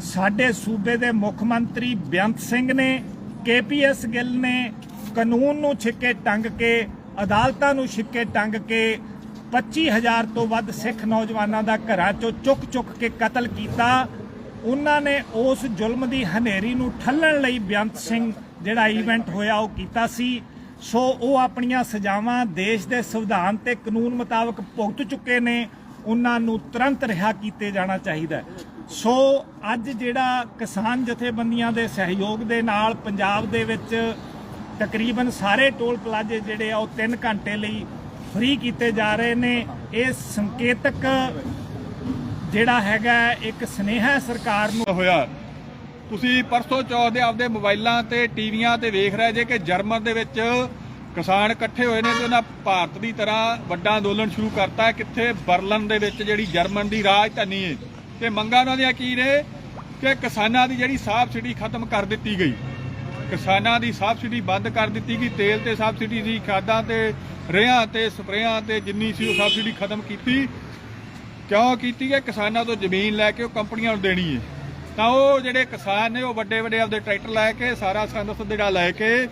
ਸਾਡੇ ਸੂਬੇ ਦੇ ਮੁੱਖ ਮੰਤਰੀ ਬੇਅੰਤ ਸਿੰਘ ਨੇ, ਕੇਪੀਐਸ ਗਿੱਲ ਨੇ ਕਾਨੂੰਨ ਨੂੰ ਛਿੱਕੇ ਟੰਗ ਕੇ, ਅਦਾਲਤਾਂ ਨੂੰ ਛਿੱਕੇ ਟੰਗ ਕੇ 25000 ਤੋਂ ਵੱਧ ਸਿੱਖ ਨੌਜਵਾਨਾਂ ਦਾ ਘਰਾਂ ਚੋਂ ਚੁੱਕ ਚੁੱਕ ਕੇ ਕਤਲ ਕੀਤਾ। ਉਹਨਾਂ ਨੇ ਉਸ ਜ਼ੁਲਮ ਦੀ ਹਨੇਰੀ ਨੂੰ ਠੱਲਣ ਲਈ ਬੇਅੰਤ ਸਿੰਘ ਜਿਹੜਾ ਇਵੈਂਟ ਹੋਇਆ ਉਹ ਕੀਤਾ ਸੀ। ਸੋ ਉਹ ਆਪਣੀਆਂ ਸਜ਼ਾਵਾਂ ਦੇਸ਼ ਦੇ ਸੰਵਿਧਾਨ ਤੇ ਕਾਨੂੰਨ ਮੁਤਾਬਕ ਭੁਗਤ ਚੁੱਕੇ ਨੇ। ਉਹਨਾਂ ਨੂੰ ਤੁਰੰਤ ਰਿਹਾ ਕੀਤੇ ਜਾਣਾ ਚਾਹੀਦਾ ਸੋ ਅੱਜ ਜਿਹੜਾ ਕਿਸਾਨ ਜਥੇਬੰਦੀਆਂ ਦੇ ਸਹਿਯੋਗ ਦੇ ਨਾਲ ਪੰਜਾਬ ਦੇ ਵਿੱਚ ਤਕਰੀਬਨ ਸਾਰੇ ਟੋਲ ਪਲਾਜ਼ੇ ਜਿਹੜੇ ਆ ਉਹ 3 ਘੰਟੇ ਲਈ ਫ੍ਰੀ ਕੀਤੇ ਜਾ ਰਹੇ ਨੇ। ਇਹ ਸੰਕੇਤਕ ਜਿਹੜਾ ਹੈਗਾ ਇੱਕ ਸੁਨੇਹਾ ਸਰਕਾਰ ਨੂੰ। ਹੋਇਆ। ਤੁਸੀਂ ਪਰਸੋਂ ਚੌਥ ਦੇ ਆਪਦੇ ਮੋਬਾਈਲਾਂ ਤੇ ਟੀਵੀਆਂ ਤੇ ਵੇਖ ਰਹੇ ਜੇ ਕਿ ਜਰਮਨ ਦੇ ਵਿੱਚ ਕਿਸਾਨ ਇਕੱਠੇ ਹੋਏ ਨੇ ਤੇ ਉਹਨਾਂ ਭਾਰਤ ਦੀ ਤਰ੍ਹਾਂ ਵੱਡਾ ਅੰਦੋਲਨ ਸ਼ੁਰੂ ਕਰਤਾ ਕਿੱਥੇ ਬਰਲਨ ਦੇ ਵਿੱਚ ਜਿਹੜੀ ਜਰਮਨ ਦੀ ਰਾਜਧਾਨੀ ਹੈ। ਤੇ ਮੰਗਾਂ ਉਹਨਾਂ ਦੀਆਂ ਕੀ ਨੇ? ਕਿ ਕਿਸਾਨਾਂ ਦੀ ਜਿਹੜੀ ਸਬਸਿਡੀ ਖਤਮ ਕਰ ਦਿੱਤੀ ਗਈ। ਕਿਸਾਨਾਂ ਦੀ ਸਬਸਿਡੀ ਬੰਦ ਕਰ ਦਿੱਤੀ ਗਈ, ਤੇਲ ਤੇ ਸਬਸਿਡੀ ਸੀ, ਖਾਦਾਂ ਤੇ ਰੇਹਾਂ ਤੇ ਸਪਰੇਆਂ ਤੇ ਜਿੰਨੀ ਸੀ ਉਹ ਸਬਸਿਡੀ ਖਤਮ ਕੀਤੀ। ਕਿਉਂ ਕੀਤੀ ਹੈ? ਕਿਸਾਨਾਂ ਤੋਂ ਜ਼ਮੀਨ ਲੈ ਕੇ ਉਹ ਕੰਪਨੀਆਂ ਨੂੰ ਦੇਣੀ ਹੈ। ਤਾਂ ਉਹ ਜਿਹੜੇ ਕਿਸਾਨ ਨੇ, ਉਹ ਵੱਡੇ ਵੱਡੇ ਆਪਦੇ ਟਰੈਕਟਰ ਲੈ ਕੇ, ਸਾਰਾ ਸੰਦ ਜਿਹੜਾ ਲੈ ਕੇ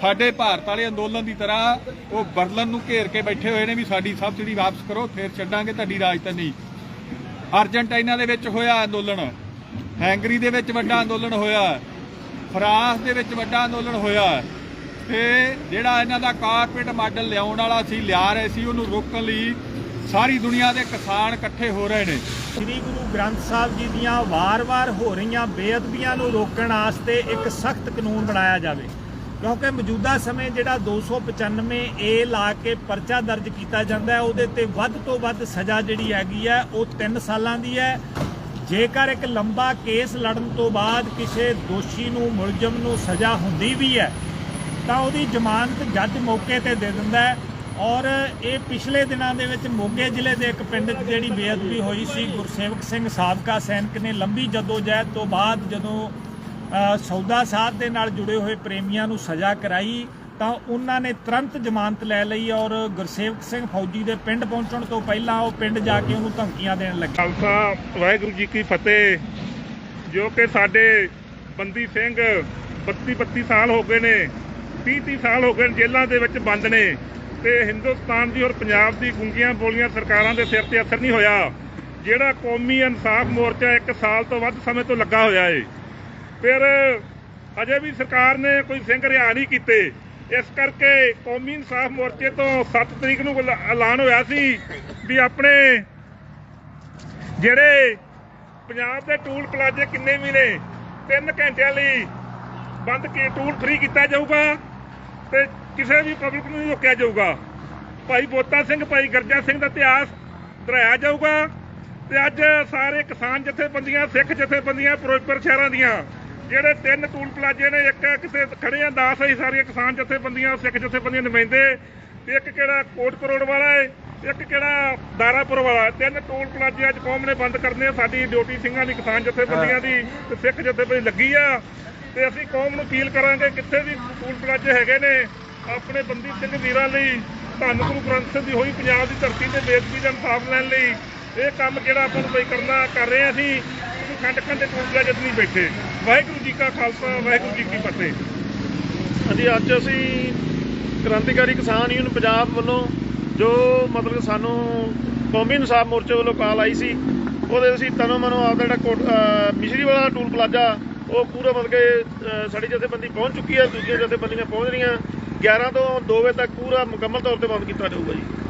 ਸਾਡੇ ਭਾਰਤ ਵਾਲੇ ਅੰਦੋਲਨ ਦੀ ਤਰ੍ਹਾਂ ਉਹ ਬਰਲਨ ਨੂੰ ਘੇਰ ਕੇ ਬੈਠੇ ਹੋਏ ਨੇ ਵੀ ਸਾਡੀ ਸਬਸਿਡੀ ਵਾਪਸ ਕਰੋ, ਫਿਰ ਛੱਡਾਂਗੇ ਤੁਹਾਡੀ ਰਾਜਧਾਨੀ ਅਰਜਨਟਾਈਨਾ ਦੇ ਵਿੱਚ ਹੋਇਆ ਅੰਦੋਲਨ, ਹੈਂਗਰੀ ਦੇ ਵਿੱਚ ਵੱਡਾ ਅੰਦੋਲਨ ਹੋਇਆ, ਫਰਾਂਸ ਦੇ ਵਿੱਚ ਵੱਡਾ ਅੰਦੋਲਨ ਹੋਇਆ ਤੇ ਜਿਹੜਾ ਇਹਨਾਂ ਦਾ ਕਾਰਪੋਰੇਟ ਮਾਡਲ ਲਿਆਉਣ ਵਾਲਾ ਸੀ, ਲਿਆ ਰਹੇ ਸੀ, ਉਹਨੂੰ ਰੋਕਣ ਲਈ ਸਾਰੀ ਦੁਨੀਆ ਦੇ ਕਿਸਾਨ ਇਕੱਠੇ ਹੋ ਰਹੇ ਨੇ। ਸ੍ਰੀ ਗੁਰੂ ਗ੍ਰੰਥ ਸਾਹਿਬ ਜੀ ਦੀਆਂ ਵਾਰ-ਵਾਰ ਹੋ ਰਹੀਆਂ ਬੇਅਦਬੀਆਂ ਨੂੰ ਰੋਕਣ ਵਾਸਤੇ ਇੱਕ ਸਖਤ ਕਾਨੂੰਨ ਬਣਾਇਆ ਜਾਵੇ। ਕਿਉਂਕਿ ਮੌਜੂਦਾ ਸਮੇਂ ਜਿਹੜਾ 295 ਏ ਲਾ ਕੇ ਪਰਚਾ ਦਰਜ ਕੀਤਾ ਜਾਂਦਾ ਹੈ, ਉਹਦੇ ਤੇ ਵੱਧ ਤੋਂ ਵੱਧ ਸਜ਼ਾ ਜਿਹੜੀ ਹੈਗੀ ਹੈ, ਉਹ 3 ਸਾਲਾਂ ਦੀ ਹੈ। ਜੇਕਰ ਇੱਕ ਲੰਬਾ ਕੇਸ ਲੜਨ ਤੋਂ ਬਾਅਦ ਕਿਸੇ ਦੋਸ਼ੀ ਨੂੰ, ਮੁਲਜ਼ਮ ਨੂੰ ਸਜ਼ਾ ਹੁੰਦੀ ਵੀ ਹੈ, ਤਾਂ ਉਹਦੀ ਜ਼ਮਾਨਤ ਜੱਜ ਮੌਕੇ ਤੇ ਦੇ ਦਿੰਦਾ ਹੈ। ਔਰ ਇਹ ਪਿਛਲੇ ਦਿਨਾਂ ਦੇ ਵਿੱਚ ਮੋਗੇ ਜ਼ਿਲ੍ਹੇ ਦੇ ਇੱਕ ਪਿੰਡ 'ਚ ਜਿਹੜੀ ਬੇਅਦਬੀ ਹੋਈ ਸੀ, ਗੁਰਸੇਵਕ ਸਿੰਘ ਸਾਬਕਾ ਸੈਨਿਕ ਨੇ ਲੰਬੀ ਜਦੋਜਹਿਦ ਤੋਂ ਬਾਅਦ ਜਦੋਂ ਸੌਦਾ ਸਾਧ ਦੇ ਨਾਲ ਜੁੜੇ ਹੋਏ ਪ੍ਰੇਮੀਆਂ ਨੂੰ ਸਜ਼ਾ ਕਰਾਈ, ਤਾਂ ਉਹਨਾਂ ਨੇ ਤੁਰੰਤ ਜ਼ਮਾਨਤ ਲੈ ਲਈ ਔਰ ਗੁਰਸੇਵਕ ਸਿੰਘ ਫੌਜੀ ਦੇ ਪਿੰਡ ਪਹੁੰਚਣ ਤੋਂ ਪਹਿਲਾਂ ਉਹ ਪਿੰਡ ਜਾ ਕੇ ਉਹਨੂੰ ਧਮਕੀਆਂ ਦੇਣ ਲੱਗੇ। ਖਾਲਸਾ, ਵਾਹਿਗੁਰੂ ਜੀ ਕੀ ਫਤਿਹ। ਜੋ ਕਿ ਸਾਡੇ ਬੰਦੀ ਸਿੰਘ 32 32 ਸਾਲ ਹੋ ਗਏ ਨੇ 30 30 ਸਾਲ ਹੋ ਗਏ ਨੇ, ਜੇਲ੍ਹਾਂ ਦੇ ਵਿੱਚ ਬੰਦ ਨੇ। ਤੇ ਹਿੰਦੁਸਤਾਨ ਦੀ ਔਰ ਪੰਜਾਬ ਦੀ ਗੁੰਗੀਆਂ ਬੋਲੀਆਂ ਸਰਕਾਰਾਂ ਦੇ ਸਿਰ ਤੇ ਅਸਰ ਨਹੀਂ ਹੋਇਆ, ਜਿਹੜਾ ਕੌਮੀ ਇਨਸਾਫ ਮੋਰਚਾ 1 ਸਾਲ ਤੋਂ ਵੱਧ ਸਮੇਂ ਤੋਂ ਲੱਗਾ ਹੋਇਆ ਏ। ਫਿਰ ਅਜੇ ਵੀ ਸਰਕਾਰ ਨੇ ਕੋਈ ਸਿੰਘ ਰਿਹਾ ਨਹੀਂ ਕੀਤੇ। ਇਸ ਕਰਕੇ ਕੌਮੀ ਇਨਸਾਫ ਮੋਰਚੇ ਤੋਂ 7 ਤਰੀਕ ਨੂੰ ਐਲਾਨ ਹੋਇਆ ਸੀ ਵੀ ਆਪਣੇ ਜਿਹੜੇ ਪੰਜਾਬ ਦੇ ਟੂਲ ਪਲਾਜ਼ੇ ਕਿੰਨੇ ਵੀ ਨੇ 3 ਘੰਟਿਆਂ ਲਈ ਬੰਦ ਕੀ ਟੂਲ ਫ੍ਰੀ ਕੀਤਾ ਜਾਊਗਾ ਤੇ ਕਿਸੇ ਵੀ ਪਬਲਿਕ ਨੂੰ ਨਹੀਂ ਰੋਕਿਆ ਜਾਊਗਾ। ਭਾਈ ਬੋਤਾ ਸਿੰਘ, ਭਾਈ ਗਰਜਾ ਸਿੰਘ ਦਾ ਇਤਿਹਾਸ ਦੁਹਰਾਇਆ ਜਾਊਗਾ ਤੇ ਅੱਜ ਸਾਰੇ ਕਿਸਾਨ ਜਥੇਬੰਦੀਆਂ, ਸਿੱਖ ਜਥੇਬੰਦੀਆਂ, ਫਿਰੋਜ਼ਪੁਰ ਸ਼ਹਿਰਾਂ ਦੀਆਂ ਜਿਹੜੇ ਤਿੰਨ ਟੂਲ ਪਲਾਜ਼ੇ ਨੇ, ਇੱਕ ਕਿਸੇ ਖੜੇ ਆ, ਦਾਸ ਅਸੀਂ ਸਾਰੀਆਂ ਕਿਸਾਨ ਜਥੇਬੰਦੀਆਂ, ਸਿੱਖ ਜਥੇਬੰਦੀਆਂ, ਨੁਮਾਇੰਦੇ। ਤੇ ਇੱਕ ਕਿਹੜਾ ਕੋਟ ਕਰੋੜ ਵਾਲਾ ਹੈ ਇੱਕ ਕਿਹੜਾ ਦਾਰਾਪੁਰ ਵਾਲਾ। ਤਿੰਨ ਟੂਲ ਪਲਾਜ਼ੇ ਅੱਜ ਕੌਮ ਨੇ ਬੰਦ ਕਰਨੇ ਆ, ਸਾਡੀ ਡਿਊਟੀ ਸਿੰਘਾਂ ਦੀ, ਕਿਸਾਨ ਜਥੇਬੰਦੀਆਂ ਦੀ, ਤੇ ਸਿੱਖ ਜਥੇਬੰਦੀ ਲੱਗੀ ਆ। ਤੇ ਅਸੀਂ ਕੌਮ ਨੂੰ ਅਪੀਲ ਕਰਾਂਗੇ, ਕਿੱਥੇ ਵੀ ਟੂਲ ਪਲਾਜ਼ੇ ਹੈਗੇ ਨੇ, ਆਪਣੇ ਬੰਦੀ ਸਿੰਘ ਵੀਰਾਂ ਲਈ, ਧੰਨ ਗੁਰੂ ਗ੍ਰੰਥ ਸਾਹਿਬ ਦੀ ਹੋਈ ਪੰਜਾਬ ਦੀ ਧਰਤੀ ਤੇ ਬੇਦਬੀ ਦਾ ਇਨਸਾਫ ਲੈਣ ਲਈ, ਇਹ ਕੰਮ ਜਿਹੜਾ ਆਪਾਂ ਨੂੰ ਬਈ ਕਰਨਾ, ਕਰ ਰਹੇ ਹਾਂ ਅਸੀਂ। ਖੰਡ ਖੰਡ ਦੇ ਟੂਲ ਬੈਠੇ। ਵਾਹਿਗੁਰੂ ਜੀ ਕਾ ਖਾਲਸਾ, ਵਾਹਿਗੁਰੂ ਜੀ ਕੀ ਫਤਿਹ। ਹਾਂਜੀ, ਅੱਜ ਅਸੀਂ ਕ੍ਰਾਂਤੀਕਾਰੀ ਕਿਸਾਨ ਯੂਨੀਅਨ ਪੰਜਾਬ ਵੱਲੋਂ ਜੋ ਮਤਲਬ ਸਾਨੂੰ ਕੌਮੀ ਇਨਸਾਫ ਮੋਰਚੇ ਵੱਲੋਂ ਕਾਲ ਆਈ ਸੀ, ਉਹਦੇ ਅਸੀਂ ਤਨੋ ਮਨੋ ਆਪਦਾ ਜਿਹੜਾ ਕੋਟ ਅਹ ਮਿਸ਼ਰੀ ਵਾਲਾ ਟੂਲ ਪਲਾਜ਼ਾ, ਉਹ ਪੂਰਾ ਮਤਲਬ ਕਿ ਸਾਡੀ ਜਥੇਬੰਦੀ ਪਹੁੰਚ ਚੁੱਕੀ ਹੈ, ਦੂਜੀਆਂ ਜਥੇਬੰਦੀਆਂ ਪਹੁੰਚ ਰਹੀਆਂ। 11 ਤੋਂ 2 ਵਜੇ ਤੱਕ ਪੂਰਾ ਮੁਕੰਮਲ ਤੌਰ ਤੇ ਬੰਦ ਕੀਤਾ ਜਾਊਗਾ ਜੀ।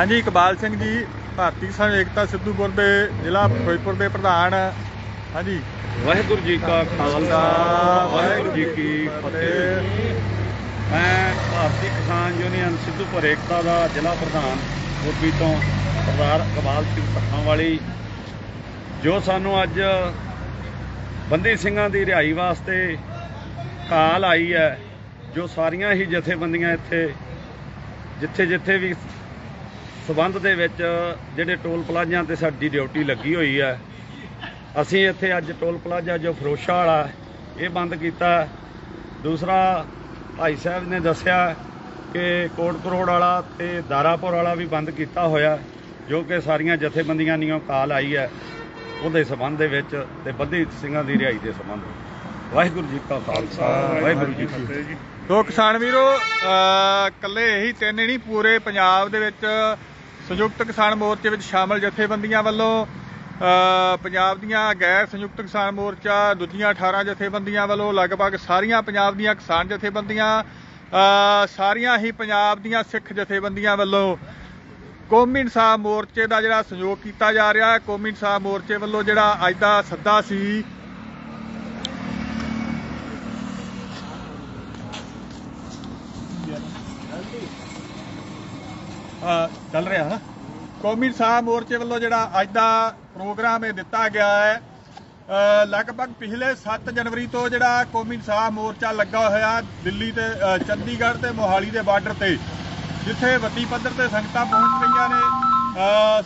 ਹਾਂਜੀ, ਇਕਬਾਲ ਸਿੰਘ ਜੀ, ਭਾਰਤੀ ਕਿਸਾਨ ਏਕਤਾ ਸਿੱਧੂਪੁਰ ਦੇ ਜ਼ਿਲ੍ਹਾ ਫਿਰੋਜ਼ਪੁਰ ਦੇ ਪ੍ਰਧਾਨ। ਹਾਂਜੀ। ਵਾਹਿਗੁਰੂ ਜੀ ਕਾ ਖਾਲਸਾ, ਵਾਹਿਗੁਰੂ ਜੀ ਕੀ ਫਤਿਹ। ਮੈਂ ਭਾਰਤੀ ਕਿਸਾਨ ਯੂਨੀਅਨ ਸਿੱਧੂਪੁਰ ਏਕਤਾ ਦਾ ਜ਼ਿਲ੍ਹਾ ਪ੍ਰਧਾਨ ਗੁਰਬੀ ਤੋਂ ਸਰਦਾਰ ਇਕਬਾਲ ਸਿੰਘ ਪੱਖਾਂ ਵਾਲੀ ਜੋ ਸਾਨੂੰ ਅੱਜ ਬੰਦੀ ਸਿੰਘਾਂ ਦੀ ਰਿਹਾਈ ਵਾਸਤੇ ਕਾਲ ਆਈ ਹੈ, ਜੋ ਸਾਰੀਆਂ ਹੀ ਜਥੇਬੰਦੀਆਂ ਇੱਥੇ ਜਿੱਥੇ ਜਿੱਥੇ ਵੀ ਸਬੰਧ ਦੇ ਵਿੱਚ ਜਿਹੜੇ ਟੋਲ ਪਲਾਜ਼ਿਆਂ ਤੇ ਸਾਡੀ ਡਿਊਟੀ ਲੱਗੀ ਹੋਈ ਹੈ ਅਸੀਂ ਇੱਥੇ ਅੱਜ ਟੋਲ ਪਲਾਜ਼ਾ ਜੋ ਫਰੋਸ਼ਾ ਵਾਲਾ, ਇਹ ਬੰਦ ਕੀਤਾ। ਦੂਸਰਾ ਭਾਈ ਸਾਹਿਬ ਨੇ ਦੱਸਿਆ ਕਿ ਕੋਟ ਕਰੋੜ ਵਾਲਾ ਤੇ ਦਾਰਾਪੁਰ ਵਾਲਾ ਵੀ ਬੰਦ ਕੀਤਾ ਹੋਇਆ, ਜੋ ਕਿ ਸਾਰੀਆਂ ਜਥੇਬੰਦੀਆਂ ਨੀਓ ਕਾਲ ਆਈ ਹੈ ਉਹਦੇ ਸਬੰਧ ਦੇ ਵਿੱਚ ਤੇ ਬੱਧੀ ਸਿੰਘਾਂ ਦੀ ਰਿਹਾਈ ਦੇ ਸੰਬੰਧ ਵਾਹਿਗੁਰੂ ਜੀ ਕਾ ਖਾਲਸਾ, ਵਾਹਿਗੁਰੂ ਜੀ ਕੀ ਫਤਿਹ ਸੋ ਕਿਸਾਨ ਵੀਰੋ, ਅਹ ਕੱਲੇ ਇਹੀ ਤਿੰਨ ਹੀ ਨਹੀਂ, ਪੂਰੇ ਪੰਜਾਬ ਦੇ ਵਿੱਚ ਸੰਯੁਕਤ ਕਿਸਾਨ ਮੋਰਚੇ ਵਿੱਚ ਸ਼ਾਮਲ ਜਥੇਬੰਦੀਆਂ ਵੱਲੋਂ ਪੰਜਾਬ ਦੀਆਂ ਗੈਰ ਸੰਯੁਕਤ ਕਿਸਾਨ ਮੋਰਚਾ, ਦੂਜੀਆਂ 18 ਜਥੇਬੰਦੀਆਂ ਵੱਲੋਂ ਲਗਭਗ ਸਾਰੀਆਂ ਪੰਜਾਬ ਦੀਆਂ ਕਿਸਾਨ ਜਥੇਬੰਦੀਆਂ ਸਾਰੀਆਂ ਹੀ ਪੰਜਾਬ ਦੀਆਂ ਸਿੱਖ ਜਥੇਬੰਦੀਆਂ ਵੱਲੋਂ ਕੌਮੀ ਇਨਸਾਫ ਮੋਰਚੇ ਦਾ ਜਿਹੜਾ ਸਹਿਯੋਗ ਕੀਤਾ ਜਾ ਰਿਹਾ ਹੈ। ਕੌਮੀ ਇਨਸਾਫ ਮੋਰਚੇ ਵੱਲੋਂ ਜਿਹੜਾ ਅੱਜ ਦਾ ਸੱਦਾ ਸੀ ਚੱਲ ਰਿਹਾ ਹੈ ਕੌਮੀ ਇਨਸਾਫ ਮੋਰਚੇ ਵੱਲੋਂ ਜਿਹੜਾ ਅੱਜ ਦਾ ਪ੍ਰੋਗਰਾਮ ਇਹ ਦਿੱਤਾ ਗਿਆ ਹੈ ਲਗਭਗ ਪਿਛਲੇ 7 ਜਨਵਰੀ ਤੋਂ ਜਿਹੜਾ ਕੌਮੀ ਇਨਸਾਫ ਮੋਰਚਾ ਲੱਗਾ ਹੋਇਆ ਦਿੱਲੀ ਤੇ ਚੰਡੀਗੜ੍ਹ ਤੇ ਮੋਹਾਲੀ ਦੇ ਬਾਰਡਰ ਤੇ, ਜਿੱਥੇ ਵੱਡੀ ਪੱਧਰ ਤੇ ਸੰਗਤਾਂ ਪਹੁੰਚ ਰਹੀਆਂ ਨੇ।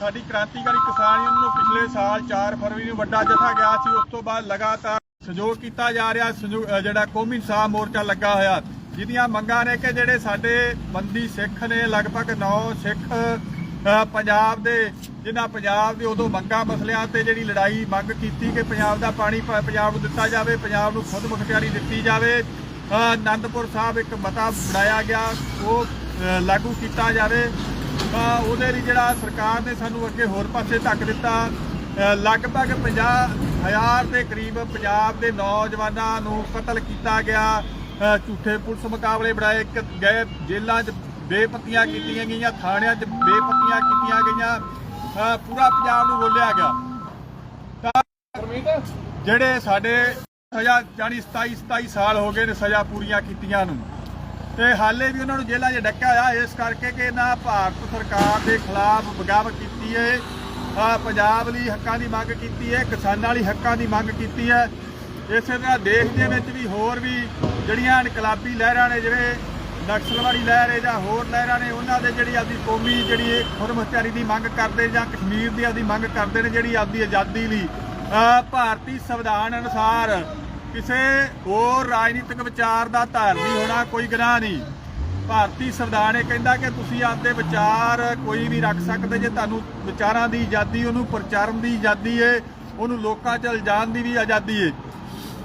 ਸਾਡੀ ਕ੍ਰਾਂਤੀਕਾਰੀ ਕਿਸਾਨ ਯੂਨੀਅਨ ਨੂੰ ਪਿਛਲੇ ਸਾਲ 4 ਫਰਵਰੀ ਨੂੰ ਵੱਡਾ ਜਥਾ ਗਿਆ ਸੀ, ਉਸ ਤੋਂ ਬਾਅਦ ਲਗਾਤਾਰ ਸਹਿਯੋਗ ਕੀਤਾ ਜਾ ਰਿਹਾ, ਸਹਿਯੋਗ- ਜਿਹੜਾ ਕੌਮੀ ਇਨਸਾਫ ਮੋਰਚਾ ਲੱਗਾ ਹੋਇਆ। ਜਿਹਦੀਆਂ ਮੰਗਾਂ ਨੇ ਕਿ ਜਿਹੜੇ ਸਾਡੇ ਬੰਦੀ ਸਿੱਖ ਨੇ ਲਗਭਗ 9 ਸਿੱਖ ਪੰਜਾਬ ਦੇ ਜਿਨ੍ਹਾਂ ਪੰਜਾਬ ਦੇ ਉਦੋਂ ਮੰਗਾਂ ਮਸਲਿਆਂ ਤੇ ਜਿਹੜੀ ਲੜਾਈ ਮੰਗ ਕੀਤੀ ਕਿ ਪੰਜਾਬ ਦਾ ਪਾਣੀ ਪੰਜਾਬ ਨੂੰ ਦਿੱਤਾ ਜਾਵੇ ਪੰਜਾਬ ਨੂੰ ਖੁਦ ਮੁਖਤਿਆਰੀ ਦਿੱਤੀ ਜਾਵੇ ਅ, ਆਨੰਦਪੁਰ ਸਾਹਿਬ ਇੱਕ ਮਤਾ ਬਣਾਇਆ ਗਿਆ ਉਹ ਲਾਗੂ ਕੀਤਾ ਜਾਵੇ। ਉਹਦੇ ਲਈ ਜਿਹੜਾ ਸਰਕਾਰ ਨੇ ਸਾਨੂੰ ਅੱਗੇ ਹੋਰ ਪਾਸੇ ਧੱਕ ਦਿੱਤਾ। ਲਗਭਗ 50 ਹਜ਼ਾਰ ਦੇ ਕਰੀਬ ਪੰਜਾਬ ਦੇ ਨੌਜਵਾਨਾਂ ਨੂੰ ਕਤਲ ਕੀਤਾ ਗਿਆ। ਝੂਠੇ ਪੁਲਿਸ ਮੁਕਾਬਲੇ ਬਣਾਏ। ਗਏ ਜੇਲ੍ਹਾਂ 'ਚ ਬੇਪੱਤੀਆਂ ਕੀਤੀਆਂ ਗਈਆਂ ਥਾਣਿਆਂ 'ਚ ਬੇਪੱਤੀਆਂ ਕੀਤੀਆਂ ਗਈਆਂ। ਪੂਰਾ ਪੰਜਾਬ ਨੂੰ ਬੋਲਿਆ ਗਿਆ। ਤਾਂ ਜਿਹੜੇ ਸਾਡੇ ਸਜ਼ਾ ਜਾਨੀ 27 27 ਸਾਲ ਹੋ ਗਏ ਨੇ ਸਜ਼ਾ ਪੂਰੀਆਂ ਕੀਤੀਆਂ ਨੂੰ। ਤੇ ਹਾਲੇ ਵੀ ਉਹਨਾਂ ਨੂੰ ਜੇਲ੍ਹਾਂ 'ਚ ਡੱਕਿਆ ਹੋਇਆ ਇਸ ਕਰਕੇ ਕਿ ਇਹਨਾਂ ਭਾਰਤ ਸਰਕਾਰ ਦੇ ਖਿਲਾਫ ਬਗਾਵਤ ਕੀਤੀ ਹੈ ਆ ਪੰਜਾਬ ਲਈ ਹੱਕਾਂ ਦੀ ਮੰਗ ਕੀਤੀ ਹੈ ਕਿਸਾਨਾਂ ਲਈ ਹੱਕਾਂ ਦੀ ਮੰਗ ਕੀਤੀ ਹੈ ਇਸੇ ਤਰ੍ਹਾਂ ਦੇਸ਼ ਦੇ ਵਿੱਚ ਵੀ ਹੋਰ ਵੀ ਜਿਹੜੀਆਂ ਇਨਕਲਾਬੀ ਲਹਿਰਾਂ ਨੇ, ਜਿਵੇਂ ਨਕਸਲਵਾੜੀ ਲਹਿਰ ਹੈ ਜਾਂ ਹੋਰ ਲਹਿਰਾਂ ਨੇ, ਉਹਨਾਂ ਦੇ ਜਿਹੜੀ ਆਪਦੀ ਕੌਮੀ ਜਿਹੜੀ ਇਹ ਖੁਦਮੁਖਤਿਆਰੀ ਦੀ ਮੰਗ ਕਰਦੇ ਜਾਂ ਕਸ਼ਮੀਰ ਦੀ ਆਪਦੀ ਮੰਗ ਕਰਦੇ ਨੇ, ਜਿਹੜੀ ਆਪਦੀ ਆਜ਼ਾਦੀ ਲਈ ਭਾਰਤੀ ਸੰਵਿਧਾਨ ਅਨੁਸਾਰ ਕਿਸੇ ਹੋਰ ਰਾਜਨੀਤਿਕ ਵਿਚਾਰ ਦਾ ਧਾਰਨੀ ਹੋਣਾ, ਕੋਈ ਗੁਨਾਹ ਨਹੀਂ। ਭਾਰਤੀ ਸੰਵਿਧਾਨ ਇਹ ਕਹਿੰਦਾ ਕਿ ਤੁਸੀਂ ਆਪਦੇ ਵਿਚਾਰ ਕੋਈ ਵੀ ਰੱਖ ਸਕਦੇ, ਜੇ ਤੁਹਾਨੂੰ ਵਿਚਾਰਾਂ ਦੀ ਆਜ਼ਾਦੀ, ਉਹਨੂੰ ਪ੍ਰਚਾਰਨ ਦੀ ਆਜ਼ਾਦੀ ਏ, ਉਹਨੂੰ ਲੋਕਾਂ 'ਚ ਲਿਜਾਣ ਦੀ ਵੀ ਆਜ਼ਾਦੀ ਏ।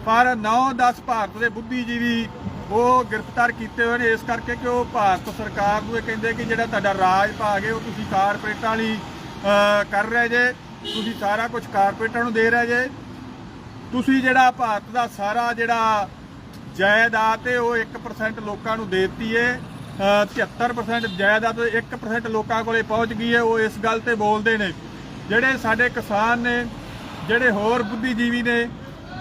ਪਰ 9-10 ਭਾਰਤ ਦੇ ਬੁੱਧੀਜੀਵੀ ਉਹ ਗ੍ਰਿਫਤਾਰ ਕੀਤੇ ਹੋਏ ਨੇ, ਇਸ ਕਰਕੇ ਕਿ ਉਹ ਭਾਰਤ ਸਰਕਾਰ ਨੂੰ ਇਹ ਕਹਿੰਦੇ ਕਿ ਜਿਹੜਾ ਤੁਹਾਡਾ ਰਾਜ ਭਾਗ ਹੈ, ਉਹ ਤੁਸੀਂ ਕਾਰਪੋਰੇਟਾਂ ਲਈ ਕਰ ਰਹੇ ਜੇ, ਤੁਸੀਂ ਸਾਰਾ ਕੁਝ ਕਾਰਪੋਰੇਟਾਂ ਨੂੰ ਦੇ ਰਹੇ ਜੇ। ਤੁਸੀਂ ਜਿਹੜਾ ਭਾਰਤ ਦਾ ਸਾਰਾ ਜਿਹੜਾ ਜਾਇਦਾਦ ਹੈ, ਉਹ 1% ਲੋਕਾਂ ਨੂੰ ਦੇ ਦਿੱਤੀ ਹੈ, ਅਹ 73% ਜਾਇਦਾਦ 1% ਲੋਕਾਂ ਕੋਲੇ ਪਹੁੰਚ ਗਈ ਹੈ, ਉਹ ਇਸ ਗੱਲ ਤੇ ਬੋਲਦੇ ਨੇ। ਜਿਹੜੇ ਸਾਡੇ ਕਿਸਾਨ ਨੇ, ਜਿਹੜੇ ਹੋਰ ਬੁੱਧੀਜੀਵੀ ਨੇ